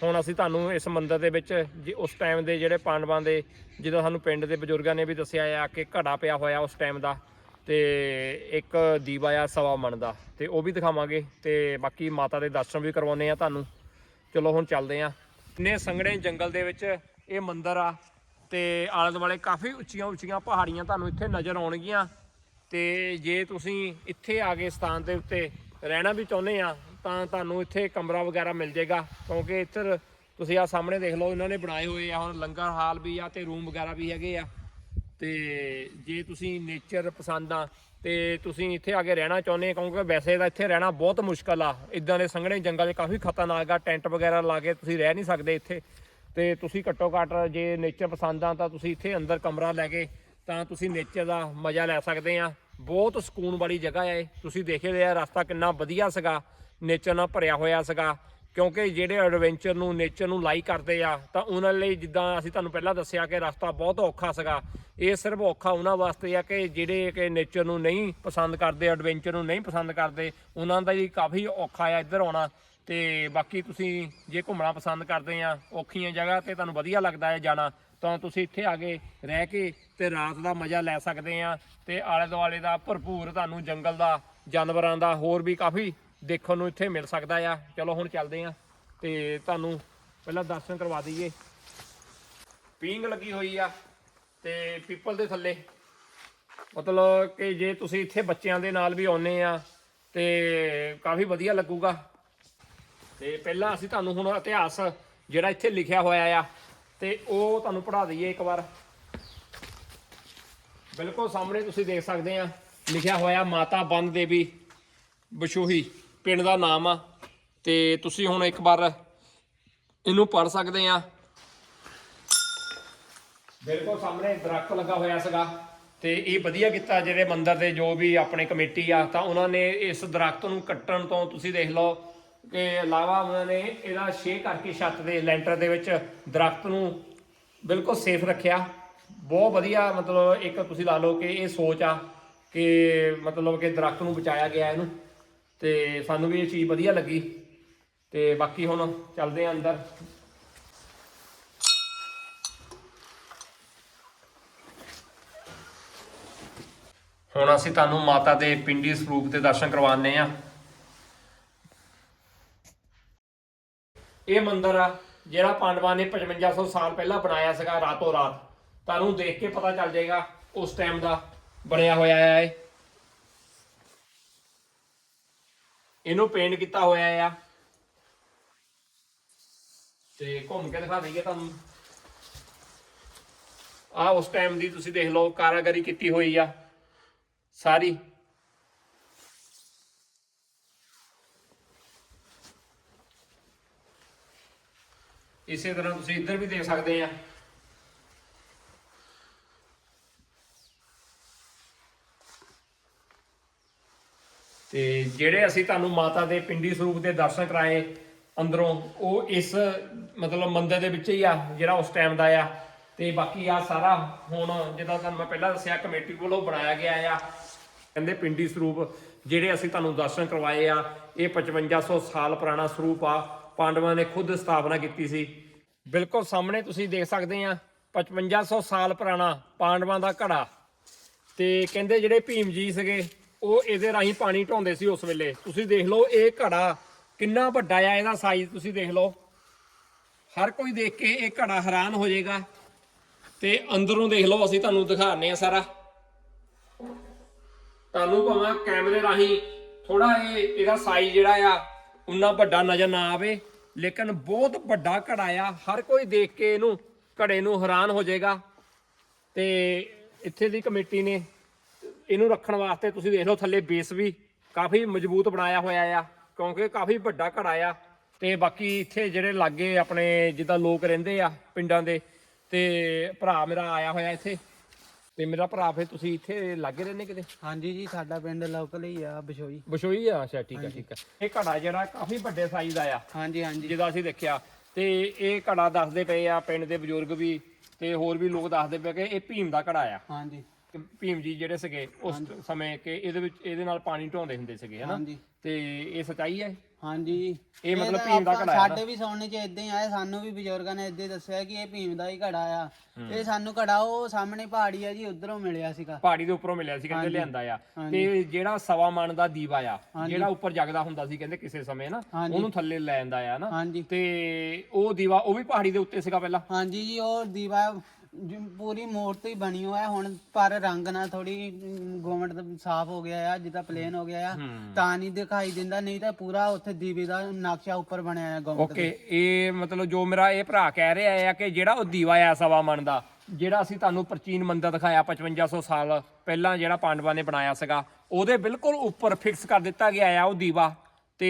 ਹੁਣ ਅਸੀਂ ਤੁਹਾਨੂੰ ਇਸ ਮੰਦਿਰ ਦੇ ਵਿੱਚ ਜੇ ਉਸ ਟਾਈਮ ਦੇ ਜਿਹੜੇ ਪਾਂਡਵਾਂ ਦੇ, ਜਿੱਦਾਂ ਸਾਨੂੰ ਪਿੰਡ ਦੇ ਬਜ਼ੁਰਗਾਂ ਨੇ ਵੀ ਦੱਸਿਆ ਆ ਕਿ ਘੜਾ ਪਿਆ ਹੋਇਆ ਉਸ ਟਾਈਮ ਦਾ ਤੇ ਇੱਕ ਦੀਵਾ ਆ ਸਵਾ ਮਣ ਦਾ ਤੇ ਉਹ ਵੀ ਦਿਖਾਵਾਂਗੇ ਤੇ ਬਾਕੀ ਮਾਤਾ ਦੇ ਦਰਸ਼ਨ ਵੀ ਕਰਵਾਉਨੇ ਆ ਤੁਹਾਨੂੰ। ਚਲੋ ਹੁਣ ਚੱਲਦੇ ਆ। ਇੰਨੇ ਸੰਘਣੇ ਜੰਗਲ ਦੇ ਵਿੱਚ ਇਹ ਮੰਦਿਰ ਆ ਤੇ ਆਲੇ ਦੁਆਲੇ ਕਾਫੀ ਉੱਚੀਆਂ ਉੱਚੀਆਂ ਪਹਾੜੀਆਂ ਤੁਹਾਨੂੰ ਇੱਥੇ ਨਜ਼ਰ ਆਉਣਗੀਆਂ ਤੇ ਜੇ ਤੁਸੀਂ ਇੱਥੇ ਆ ਗਏ ਸਥਾਨ ਦੇ ਉੱਤੇ ਰਹਿਣਾ ਵੀ ਚਾਹੁੰਦੇ ਆ ਤਾਂ ਤੁਹਾਨੂੰ ਇੱਥੇ ਕਮਰਾ ਵਗੈਰਾ ਮਿਲ ਜਾਏਗਾ, ਕਿਉਂਕਿ ਇੱਧਰ ਤੁਸੀਂ ਆ ਸਾਹਮਣੇ ਦੇਖ ਲਓ, ਇਹਨਾਂ ਨੇ ਬਣਾਏ ਹੋਏ ਆ, ਹੁਣ ਲੰਗਰ ਹਾਲ ਵੀ ਆ ਤੇ ਰੂਮ ਵਗੈਰਾ ਵੀ ਹੈਗੇ ਆ। ਤੇ ਜੇ ਤੁਸੀਂ ਨੇਚਰ ਪਸੰਦ ਆ, ਤੇ ਤੁਸੀਂ ਇੱਥੇ ਆ ਕੇ ਰਹਿਣਾ ਚਾਹੁੰਦੇ ਕਿਉਂਕਿ ਵੈਸੇ ਤਾਂ ਇੱਥੇ ਰਹਿਣਾ ਬਹੁਤ ਮੁਸ਼ਕਲ ਆ। ਇਦਾਂ ਦੇ ਸੰਘਣੇ ਜੰਗਲ 'ਚ ਕਾਫੀ ਖਤਰਨਾਕ ਆ, ਟੈਂਟ ਵਗੈਰਾ ਲਾ ਕੇ ਤੁਸੀਂ ਰਹਿ ਨਹੀਂ ਸਕਦੇ ਇੱਥੇ। ਤੇ ਤੁਸੀਂ ਘੱਟੋ ਘੱਟ ਜੇ ਨੇਚਰ ਪਸੰਦ ਆ, ਤਾਂ ਤੁਸੀਂ ਇੱਥੇ ਅੰਦਰ ਕਮਰਾ ਲੈ ਕੇ ਤਾਂ ਤੁਸੀਂ ਨੇਚਰ ਦਾ ਮਜ਼ਾ ਲੈ ਸਕਦੇ ਆ। ਬਹੁਤ ਸਕੂਨ ਵਾਲੀ ਜਗ੍ਹਾ ਹੈ ਤੁਸੀਂ ਦੇਖੇ ਲਿਆ ਰਸਤਾ ਕਿੰਨਾ ਵਧੀਆ ਸੀਗਾ। ਨੇਚਰ ਨਾਲ ਭਰਿਆ ਹੋਇਆ ਸੀਗਾ। ਕਿਉਂਕਿ ਜਿਹੜੇ ਐਡਵੈਂਚਰ ਨੂੰ ਨੇਚਰ ਨੂੰ ਲਾਈਕ ਕਰਦੇ ਆ, ਤਾਂ ਉਹਨਾਂ ਲਈ ਜਿੱਦਾਂ ਅਸੀਂ ਤੁਹਾਨੂੰ ਪਹਿਲਾਂ ਦੱਸਿਆ ਕਿ ਰਸਤਾ ਬਹੁਤ ਔਖਾ ਸੀਗਾ। ਇਹ ਸਿਰਫ ਔਖਾ ਉਹਨਾਂ ਵਾਸਤੇ ਆ ਕਿ ਜਿਹੜੇ ਕਿ ਨੇਚਰ ਨੂੰ ਨਹੀਂ ਪਸੰਦ ਕਰਦੇ ਐਡਵੈਂਚਰ ਨੂੰ ਨਹੀਂ ਪਸੰਦ ਕਰਦੇ, ਉਹਨਾਂ ਦਾ ਹੀ ਕਾਫੀ ਔਖਾ ਆ ਇੱਧਰ ਆਉਣਾ। ਤੇ ਬਾਕੀ ਤੁਸੀਂ ਜੇ ਘੁੰਮਣਾ ਪਸੰਦ ਕਰਦੇ ਆ, ਔਖੀਆਂ ਜਗ੍ਹਾ ਤੇ ਤੁਹਾਨੂੰ ਵਧੀਆ ਲੱਗਦਾ ਹੈ ਜਾਣਾ, ਤਾਂ ਤੁਸੀਂ ਇੱਥੇ ਆ ਕੇ ਰਹਿ ਕੇ ਤੇ ਰਾਤ ਦਾ ਮਜ਼ਾ ਲੈ ਸਕਦੇ ਆ। ਤੇ ਆਲੇ ਦੁਆਲੇ ਦਾ ਭਰਪੂਰ ਤੁਹਾਨੂੰ ਜੰਗਲ ਦਾ, ਜਾਨਵਰਾਂ ਦਾ ਹੋਰ ਵੀ ਕਾਫੀ ਦੇਖਣ ਨੂੰ ਇੱਥੇ ਮਿਲ ਸਕਦਾ ਆ। ਚਲੋ ਹੁਣ ਚੱਲਦੇ ਆ ਤੇ ਤੁਹਾਨੂੰ ਪਹਿਲਾਂ ਦਰਸ਼ਨ ਕਰਵਾ ਦਈਏ। ਪੀਂਗ ਲੱਗੀ ਹੋਈ ਆ ਤੇ ਪੀਪਲ ਦੇ ਥੱਲੇ। ਮਤਲਬ ਕਿ ਜੇ ਤੁਸੀਂ ਇੱਥੇ ਬੱਚਿਆਂ ਦੇ ਨਾਲ ਵੀ ਆਉਨੇ ਆ ਤੇ ਕਾਫੀ ਵਧੀਆ ਲੱਗੂਗਾ। ਤੇ ਪਹਿਲਾਂ ਅਸੀਂ ਤੁਹਾਨੂੰ ਹੁਣ ਇਤਿਹਾਸ ਜਿਹੜਾ ਇੱਥੇ ਲਿਖਿਆ ਹੋਇਆ ਆ ਤੇ ਉਹ ਤੁਹਾਨੂੰ ਪੜ੍ਹਾ ਦਈਏ ਇੱਕ ਵਾਰ। ਬਿਲਕੁਲ ਸਾਹਮਣੇ ਤੁਸੀਂ ਦੇਖ ਸਕਦੇ ਆ, ਲਿਖਿਆ ਹੋਇਆ ਮਾਤਾ ਬੰਦ ਦੇਵੀ ਬਸ਼ੋਹੀ ਪਿੰਡ ਦਾ ਨਾਮ ਆ ਤੇ ਤੁਸੀਂ ਹੁਣ ਇੱਕ ਵਾਰ ਇਹਨੂੰ ਪੜ੍ਹ ਸਕਦੇ ਆ। ਬਿਲਕੁਲ ਸਾਹਮਣੇ ਦਰਖਤ ਲੱਗਾ ਹੋਇਆ ਸੀਗਾ ਤੇ ਇਹ ਵਧੀਆ ਕੀਤਾ ਜਿਹੜੇ ਮੰਦਰ ਦੇ ਜੋ ਵੀ ਆਪਣੇ ਕਮੇਟੀ ਆ ਤਾਂ ਉਹਨਾਂ ਨੇ ਇਸ ਦਰਖਤ ਨੂੰ ਕੱਟਣ ਤੋਂ ਤੁਸੀਂ ਦੇਖ ਲਓ ਕਿ ਇਲਾਵਾ ਉਹਨਾਂ ਨੇ ਇਹਦਾ ਛੇ ਕਰਕੇ ਛੱਤ ਦੇ ਲੈਂਟਰ ਦੇ ਵਿੱਚ ਦਰਖਤ ਨੂੰ ਬਿਲਕੁਲ ਸੇਫ ਰੱਖਿਆ। ਬਹੁਤ ਵਧੀਆ ਮਤਲਬ ਇੱਕ ਤੁਸੀਂ ਲਾ ਲਓ ਕਿ ਇਹ ਸੋਚ ਆ ਕਿ ਮਤਲਬ ਕਿ ਦਰਖਤ ਨੂੰ ਬਚਾਇਆ ਗਿਆ ਇਹਨੂੰ। ਤੇ ਸਾਨੂੰ ਵੀ ਇਹ ਚੀਜ਼ ਵਧੀਆ ਲੱਗੀ। ਤੇ ਬਾਕੀ ਹੁਣ ਚੱਲਦੇ ਆ ਅੰਦਰ। ਹੁਣ ਅਸੀਂ ਤੁਹਾਨੂੰ ਮਾਤਾ ਦੇ ਪਿੰਡੀ ਸਰੂਪ ਦੇ ਦਰਸ਼ਨ ਕਰਵਾਉਂਦੇ ਆ। ਇਹ ਮੰਦਿਰ ਆ, ਜਿਹੜਾ ਪਾਂਡਵਾਂ ਨੇ 5500 ਸਾਲ ਪਹਿਲਾਂ ਬਣਾਇਆ ਸੀਗਾ ਰਾਤੋਂ ਰਾਤ। ਤੁਹਾਨੂੰ ਦੇਖ ਕੇ ਪਤਾ ਚੱਲ ਜਾਏਗਾ, ਉਸ ਟਾਈਮ ਦਾ ਬਣਿਆ ਹੋਇਆ ਹੈ ਇਹ। ਇਹਨੂੰ ਪੇਂਟ ਕੀਤਾ ਹੋਇਆ ਆ। ਤੇ ਘੁੰਮ ਕੇ ਦਿਖਾ ਦਈਏ ਤੁਹਾਨੂੰ। ਆ ਉਸ ਟਾਈਮ ਦੀ ਤੁਸੀਂ ਦੇਖ ਲਓ, ਕਾਰਾਗਰੀ ਕੀਤੀ ਹੋਈ ਆ। ਸਾਰੀ। ਇਸੇ ਤਰ੍ਹਾਂ ਤੁਸੀਂ ਇੱਧਰ ਵੀ ਦੇਖ ਸਕਦੇ ਆ। ਤੇ ਜਿਹੜੇ ਅਸੀਂ ਤੁਹਾਨੂੰ ਮਾਤਾ ਦੇ ਪਿੰਡੀ ਸਰੂਪ ਦੇ ਦਰਸ਼ਨ ਕਰਾਏ ਅੰਦਰੋਂ, ਉਹ ਇਸ, ਮਤਲਬ ਮੰਦਿਰ ਦੇ ਵਿੱਚ ਹੀ ਆ, ਜਿਹੜਾ ਉਸ ਟਾਈਮ ਦਾ ਆ। ਤੇ ਬਾਕੀ ਆ ਸਾਰਾ ਹੁਣ, ਜਿੱਦਾਂ ਤੁਹਾਨੂੰ ਮੈਂ ਪਹਿਲਾਂ ਦੱਸਿਆ, ਕਮੇਟੀ ਵੱਲੋਂ ਬਣਾਇਆ ਗਿਆ ਆ। ਕਹਿੰਦੇ ਪਿੰਡੀ ਸਰੂਪ, ਜਿਹੜੇ ਅਸੀਂ ਤੁਹਾਨੂੰ ਦਰਸ਼ਨ ਕਰਵਾਏ ਆ, ਇਹ 5500 ਸਾਲ ਪੁਰਾਣਾ ਸਰੂਪ ਆ। ਪਾਂਡਵਾਂ ਨੇ ਖੁਦ ਸਥਾਪਨਾ ਕੀਤੀ ਸੀ। ਬਿਲਕੁਲ ਸਾਹਮਣੇ ਤੁਸੀਂ ਦੇਖ ਸਕਦੇ ਆ 5500 ਸਾਲ ਪੁਰਾਣਾ ਪਾਂਡਵਾਂ ਦਾ ਘੜਾ। ਤੇ ਕਹਿੰਦੇ ਜਿਹੜੇ ਭੀਮ ਜੀ ਸੀਗੇ ਉਹ ਇਹਦੇ ਰਾਹੀਂ ਪਾਣੀ ਢੋਂਦੇ ਸੀ ਉਸ ਵੇਲੇ। ਤੁਸੀਂ ਦੇਖ ਲਓ, ਇਹ ਘੜਾ ਕਿੰਨਾ ਵੱਡਾ ਆ, ਇਹਦਾ ਸਾਈਜ਼ ਤੁਸੀਂ ਦੇਖ ਲਓ। ਹਰ ਕੋਈ ਦੇਖ ਕੇ ਇਹ ਘੜਾ ਹੈਰਾਨ ਹੋ ਜਾਏਗਾ। ਤੇ ਅੰਦਰੋਂ ਦੇਖ ਲਓ, ਅਸੀਂ ਤੁਹਾਨੂੰ ਦਿਖਾਉਂਦੇ ਆ ਸਾਰਾ। ਤੁਹਾਨੂੰ ਭਾਵੇਂ ਕੈਮਰੇ ਰਾਹੀਂ ਥੋੜਾ ਇਹ, ਇਹਦਾ ਸਾਈਜ਼ ਜਿਹੜਾ ਆ, ਉਨਾ ਵੱਡਾ ਨਜ਼ਰ ਨਾ ਆਵੇ, ਲੇਕਿਨ ਬਹੁਤ ਵੱਡਾ ਘੜਾ ਆ। ਹਰ ਕੋਈ ਦੇਖ ਕੇ ਇਹਨੂੰ, ਘੜੇ ਨੂੰ ਹੈਰਾਨ ਹੋ ਜਾਏਗਾ। ਤੇ ਇੱਥੇ ਦੀ ਕਮੇਟੀ ਨੇ ਇਹਨੂੰ ਰੱਖਣ ਵਾਸਤੇ ਤੁਸੀਂ ਦੇਖ ਲਓ ਥੱਲੇ ਬੇਸ ਵੀ ਕਾਫੀ ਮਜ਼ਬੂਤ ਬਣਾਇਆ ਹੋਇਆ ਆ ਕਿਉਂਕਿ ਕਾਫੀ ਵੱਡਾ ਘੜਾ ਆ ਤੇ ਬਾਕੀ ਇੱਥੇ ਜਿਹੜੇ ਲਾਗੇ ਆਪਣੇ ਜਿੱਦਾਂ ਲੋਕ ਰਹਿੰਦੇ ਆ ਪਿੰਡਾਂ ਦੇ ਤੇ ਭਰਾ ਮੇਰਾ ਆਇਆ ਹੋਇਆ ਇੱਥੇ। ਤੇ ਮੇਰਾ ਭਰਾ ਫਿਰ ਤੁਸੀਂ ਇੱਥੇ ਲਾਗੇ ਰਹਿੰਦੇ ਕਿਤੇ? ਹਾਂਜੀ ਜੀ ਸਾਡਾ ਪਿੰਡ ਲੋਕਲ ਹੀ ਆ ਬਸ਼ੋਈ। ਬਸ਼ੋਈ ਆ? ਅੱਛਾ ਠੀਕ ਹੈ ਠੀਕ ਹੈ ਇਹ ਘੜਾ ਜਿਹੜਾ ਕਾਫੀ ਵੱਡੇ ਸਾਈਜ਼ ਦਾ ਆ। ਹਾਂਜੀ ਹਾਂਜੀ। ਜਿਹਦਾ ਅਸੀਂ ਦੇਖਿਆ ਤੇ ਇਹ ਘੜਾ ਦੱਸਦੇ ਪਏ ਆ ਪਿੰਡ ਦੇ ਬਜ਼ੁਰਗ ਵੀ ਤੇ ਹੋਰ ਵੀ ਲੋਕ ਦੱਸਦੇ ਪਏ ਕਿ ਇਹ ਭੀਮ ਦਾ ਘੜਾ ਆ। ਹਾਂਜੀ। ਭੀਮ ਜੀ ਜਿਹੜੇ ਸੀਗੇ ਉਸ ਸਮੇਂ ਕਿ ਇਹਦੇ ਵਿੱਚ ਇਹਦੇ ਨਾਲ ਪਾਣੀ ਢੋਂਦੇ ਹੁੰਦੇ ਸੀਗੇ ਹਨਾ? ਹਾਂਜੀ। ਤੇ ਇਹ ਸਚਾਈ ਹੈ? ਹਾਂਜੀ। ਇਹ ਮਤਲਬ ਤਾਂ ਭੀਮ ਦਾ ਆਪਾਂ- ਘੜਾ ਹੈ ਨਾ? ਸਾਡੇ ਵੀ ਸੁਣਨ ਚ ਇਦਾਂ ਹੀ ਆਇਆ ਸਾਨੂੰ ਵੀ ਬਜ਼ੁਰਗਾਂ ਨੇ ਇਦਾਂ ਦੱਸਿਆ ਕਿ ਇਹ ਭੀਮ ਦਾ ਹੀ ਘੜਾ ਆ। ਇਹ ਸਾਨੂੰ ਘੜਾ ਉਹ ਸਾਹਮਣੇ ਪਹਾੜੀ ਆ ਜੀ ਉਧਰੋਂ ਮਿਲਿਆ ਸੀਗਾ। ਪਹਾੜੀ ਦੇ ਉੱਪਰੋਂ ਮਿਲਿਆ ਸੀ ਕਹਿੰਦੇ ਲਿਆਂਦਾ ਆ। ਤੇ ਜਿਹੜਾ ਸਵਾ ਮਣ ਦਾ ਦੀਵਾ ਆ ਜਿਹੜਾ ਉੱਪਰ ਜਗਦਾ ਹੁੰਦਾ ਸੀ ਕਹਿੰਦੇ ਕਿਸੇ ਸਮੇਂ ਨਾ ਹਾਂਜੀ। ਉਹਨੂੰ ਥੱਲੇ ਲੈ ਜਾਂਦਾ ਆ ਨਾ ਹਾਂਜੀ। ਤੇ ਉਹ ਦੀਵਾ ਉਹ ਵੀ ਪਹਾੜੀ ਦੇ ਉੱਤੇ ਸੀਗਾ ਪਹਿਲਾਂ? ਹਾਂਜੀ ਜੀ ਉਹ ਦੀਵਾ ਜ- ਪੂਰੀ ਮੂਰਤੀ ਬਣੀ ਹੋਇਆ ਹੁਣ ਪਰ ਰੰਗ ਨਾਲ ਥੋੜੀ ਗਵਰਨਮੈਂਟ ਦਾ ਸਾਫ਼ ਹੋ ਗਿਆ ਆ ਜਿੱਦਾਂ ਪਲੇਨ ਹੋ ਗਿਆ ਆ ਤਾਂ ਨਹੀਂ ਦਿਖਾਈ ਦਿੰਦਾ ਨਹੀਂ ਤਾਂ ਪੂਰਾ ਉੱਥੇ ਦੀਵੇ ਦਾ ਨਕਸ਼ਾ ਉੱਪਰ ਬਣਿਆ ਆ ਗਵਰਨਮੈਂਟ ਓਕੇ ਇਹ ਮਤਲਬ ਜੋ ਮੇਰਾ ਇਹ ਭਰਾ ਕਹਿ ਰਿਹਾ ਆ ਕਿ ਜਿਹੜਾ ਉਹ ਦੀਵਾ ਆ ਸਵਾ ਮਣ ਦਾ ਜਿਹੜਾ ਅਸੀਂ ਤੁਹਾਨੂੰ ਪ੍ਰਾਚੀਨ ਮੰਦਿਰ ਦਿਖਾਇਆ 5500 ਸਾਲ ਪਹਿਲਾਂ ਜਿਹੜਾ ਪਾਂਡਵਾਂ ਨੇ ਬਣਾਇਆ ਸੀਗਾ ਉਹਦੇ ਬਿਲਕੁਲ ਉੱਪਰ ਫਿਕਸ ਕਰ ਦਿੱਤਾ ਗਿਆ ਆ ਉਹ ਦੀਵਾ। ਤੇ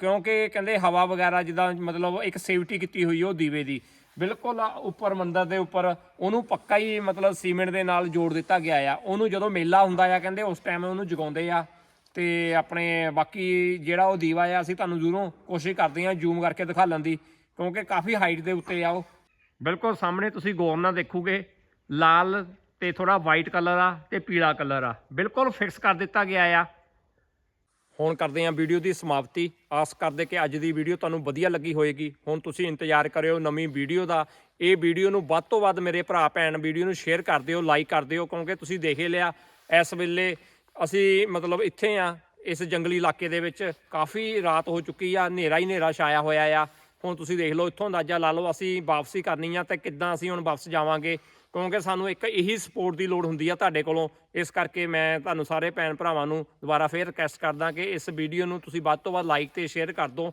ਕਿਉਂਕਿ ਕਹਿੰਦੇ ਹਵਾ ਵਗੈਰਾ ਜਿੱਦਾਂ ਮਤਲਬ ਇੱਕ ਸੇਫਟੀ ਕੀਤੀ ਹੋਈ ਉਹ ਦੀਵੇ ਦੀ। ਬਿਲਕੁਲ ਉੱਪਰ ਮੰਦਰ ਦੇ ਉੱਪਰ ਉਹਨੂੰ ਪੱਕਾ ਹੀ ਮਤਲਬ ਸੀਮੈਂਟ ਦੇ ਨਾਲ ਜੋੜ ਦਿੱਤਾ ਗਿਆ ਆ। ਉਹਨੂੰ ਜਦੋਂ ਮੇਲਾ ਹੁੰਦਾ ਆ ਕਹਿੰਦੇ ਉਸ ਟਾਈਮ ਉਹਨੂੰ ਜਗਾਉਂਦੇ ਆ। ਤੇ ਆਪਣੇ ਬਾਕੀ ਜਿਹੜਾ ਉਹ ਦੀਵਾ ਆ, ਅਸੀਂ ਤੁਹਾਨੂੰ ਜ਼ਰੂਰੋਂ ਕੋਸ਼ਿਸ਼ ਕਰਦੇ ਹਾਂ ਜ਼ੂਮ ਕਰਕੇ ਦਿਖਾਲਣ ਦੀ ਕਿਉਂਕਿ ਕਾਫੀ ਹਾਈਟ ਦੇ ਉੱਤੇ ਆ ਉਹ। ਬਿਲਕੁਲ ਸਾਹਮਣੇ ਤੁਸੀਂ ਗੌਰ ਨਾਲ ਦੇਖੋਗੇ, ਲਾਲ ਤੇ ਥੋੜਾ ਵਾਈਟ ਕਲਰ ਆ ਤੇ ਪੀਲਾ ਕਲਰ ਆ। ਬਿਲਕੁਲ ਫਿਕਸ ਕਰ ਦਿੱਤਾ ਗਿਆ ਆ। ਹੁਣ ਕਰਦੇ ਹਾਂ ਵੀਡੀਓ ਦੀ ਸਮਾਪਤੀ। ਆਸ ਕਰਦੇ ਕਿ ਅੱਜ ਦੀ ਵੀਡੀਓ ਤੁਹਾਨੂੰ ਵਧੀਆ ਲੱਗੀ ਹੋਵੇਗੀ ਹੁਣ ਤੁਸੀਂ ਇੰਤਜ਼ਾਰ ਕਰਿਓ ਨਵੀਂ ਵੀਡੀਓ ਦਾ। ਇਹ ਵੀਡੀਓ ਨੂੰ ਵੱਧ ਤੋਂ ਵੱਧ ਮੇਰੇ ਭਰਾ ਭੈਣ ਵੀਡੀਓ ਨੂੰ ਸ਼ੇਅਰ ਕਰ ਦਿਓ, ਲਾਈਕ ਕਰ ਦਿਓ, ਕਿਉਂਕਿ ਤੁਸੀਂ ਦੇਖੇ ਲਿਆ। ਇਸ ਵੇਲੇ ਅਸੀਂ ਮਤਲਬ ਇੱਥੇ ਆ ਇਸ ਜੰਗਲੀ ਇਲਾਕੇ ਦੇ ਵਿੱਚ। ਕਾਫੀ ਰਾਤ ਹੋ ਚੁੱਕੀ ਆ, ਹਨੇਰਾ ਹੀ ਹਨੇਰਾ ਛਾਇਆ ਹੋਇਆ ਆ। ਹੁਣ ਤੁਸੀਂ ਦੇਖ ਲਓ, ਇੱਥੋਂ ਅੰਦਾਜ਼ਾ ਲਾ ਲਓ, ਅਸੀਂ ਵਾਪਸੀ ਕਰਨੀ ਆ ਤੇ ਕਿੱਦਾਂ ਅਸੀਂ ਹੁਣ ਵਾਪਸ ਜਾਵਾਂਗੇ। ਕਿਉਂਕਿ ਸਾਨੂੰ ਇੱਕ ਇਹੀ ਸਪੋਰਟ ਦੀ ਲੋੜ ਹੁੰਦੀ ਆ ਤੁਹਾਡੇ ਕੋਲੋਂ। ਇਸ ਕਰਕੇ ਮੈਂ ਤੁਹਾਨੂੰ ਸਾਰੇ ਭੈਣ ਭਰਾਵਾਂ ਨੂੰ ਦੁਬਾਰਾ ਫੇਰ ਰਿਕਵੈਸਟ ਕਰਦਾ ਕਿ ਇਸ ਵੀਡੀਓ ਨੂੰ ਤੁਸੀਂ ਵੱਧ ਤੋਂ ਵੱਧ ਲਾਈਕ ਤੇ ਸ਼ੇਅਰ ਕਰ ਦਿਓ।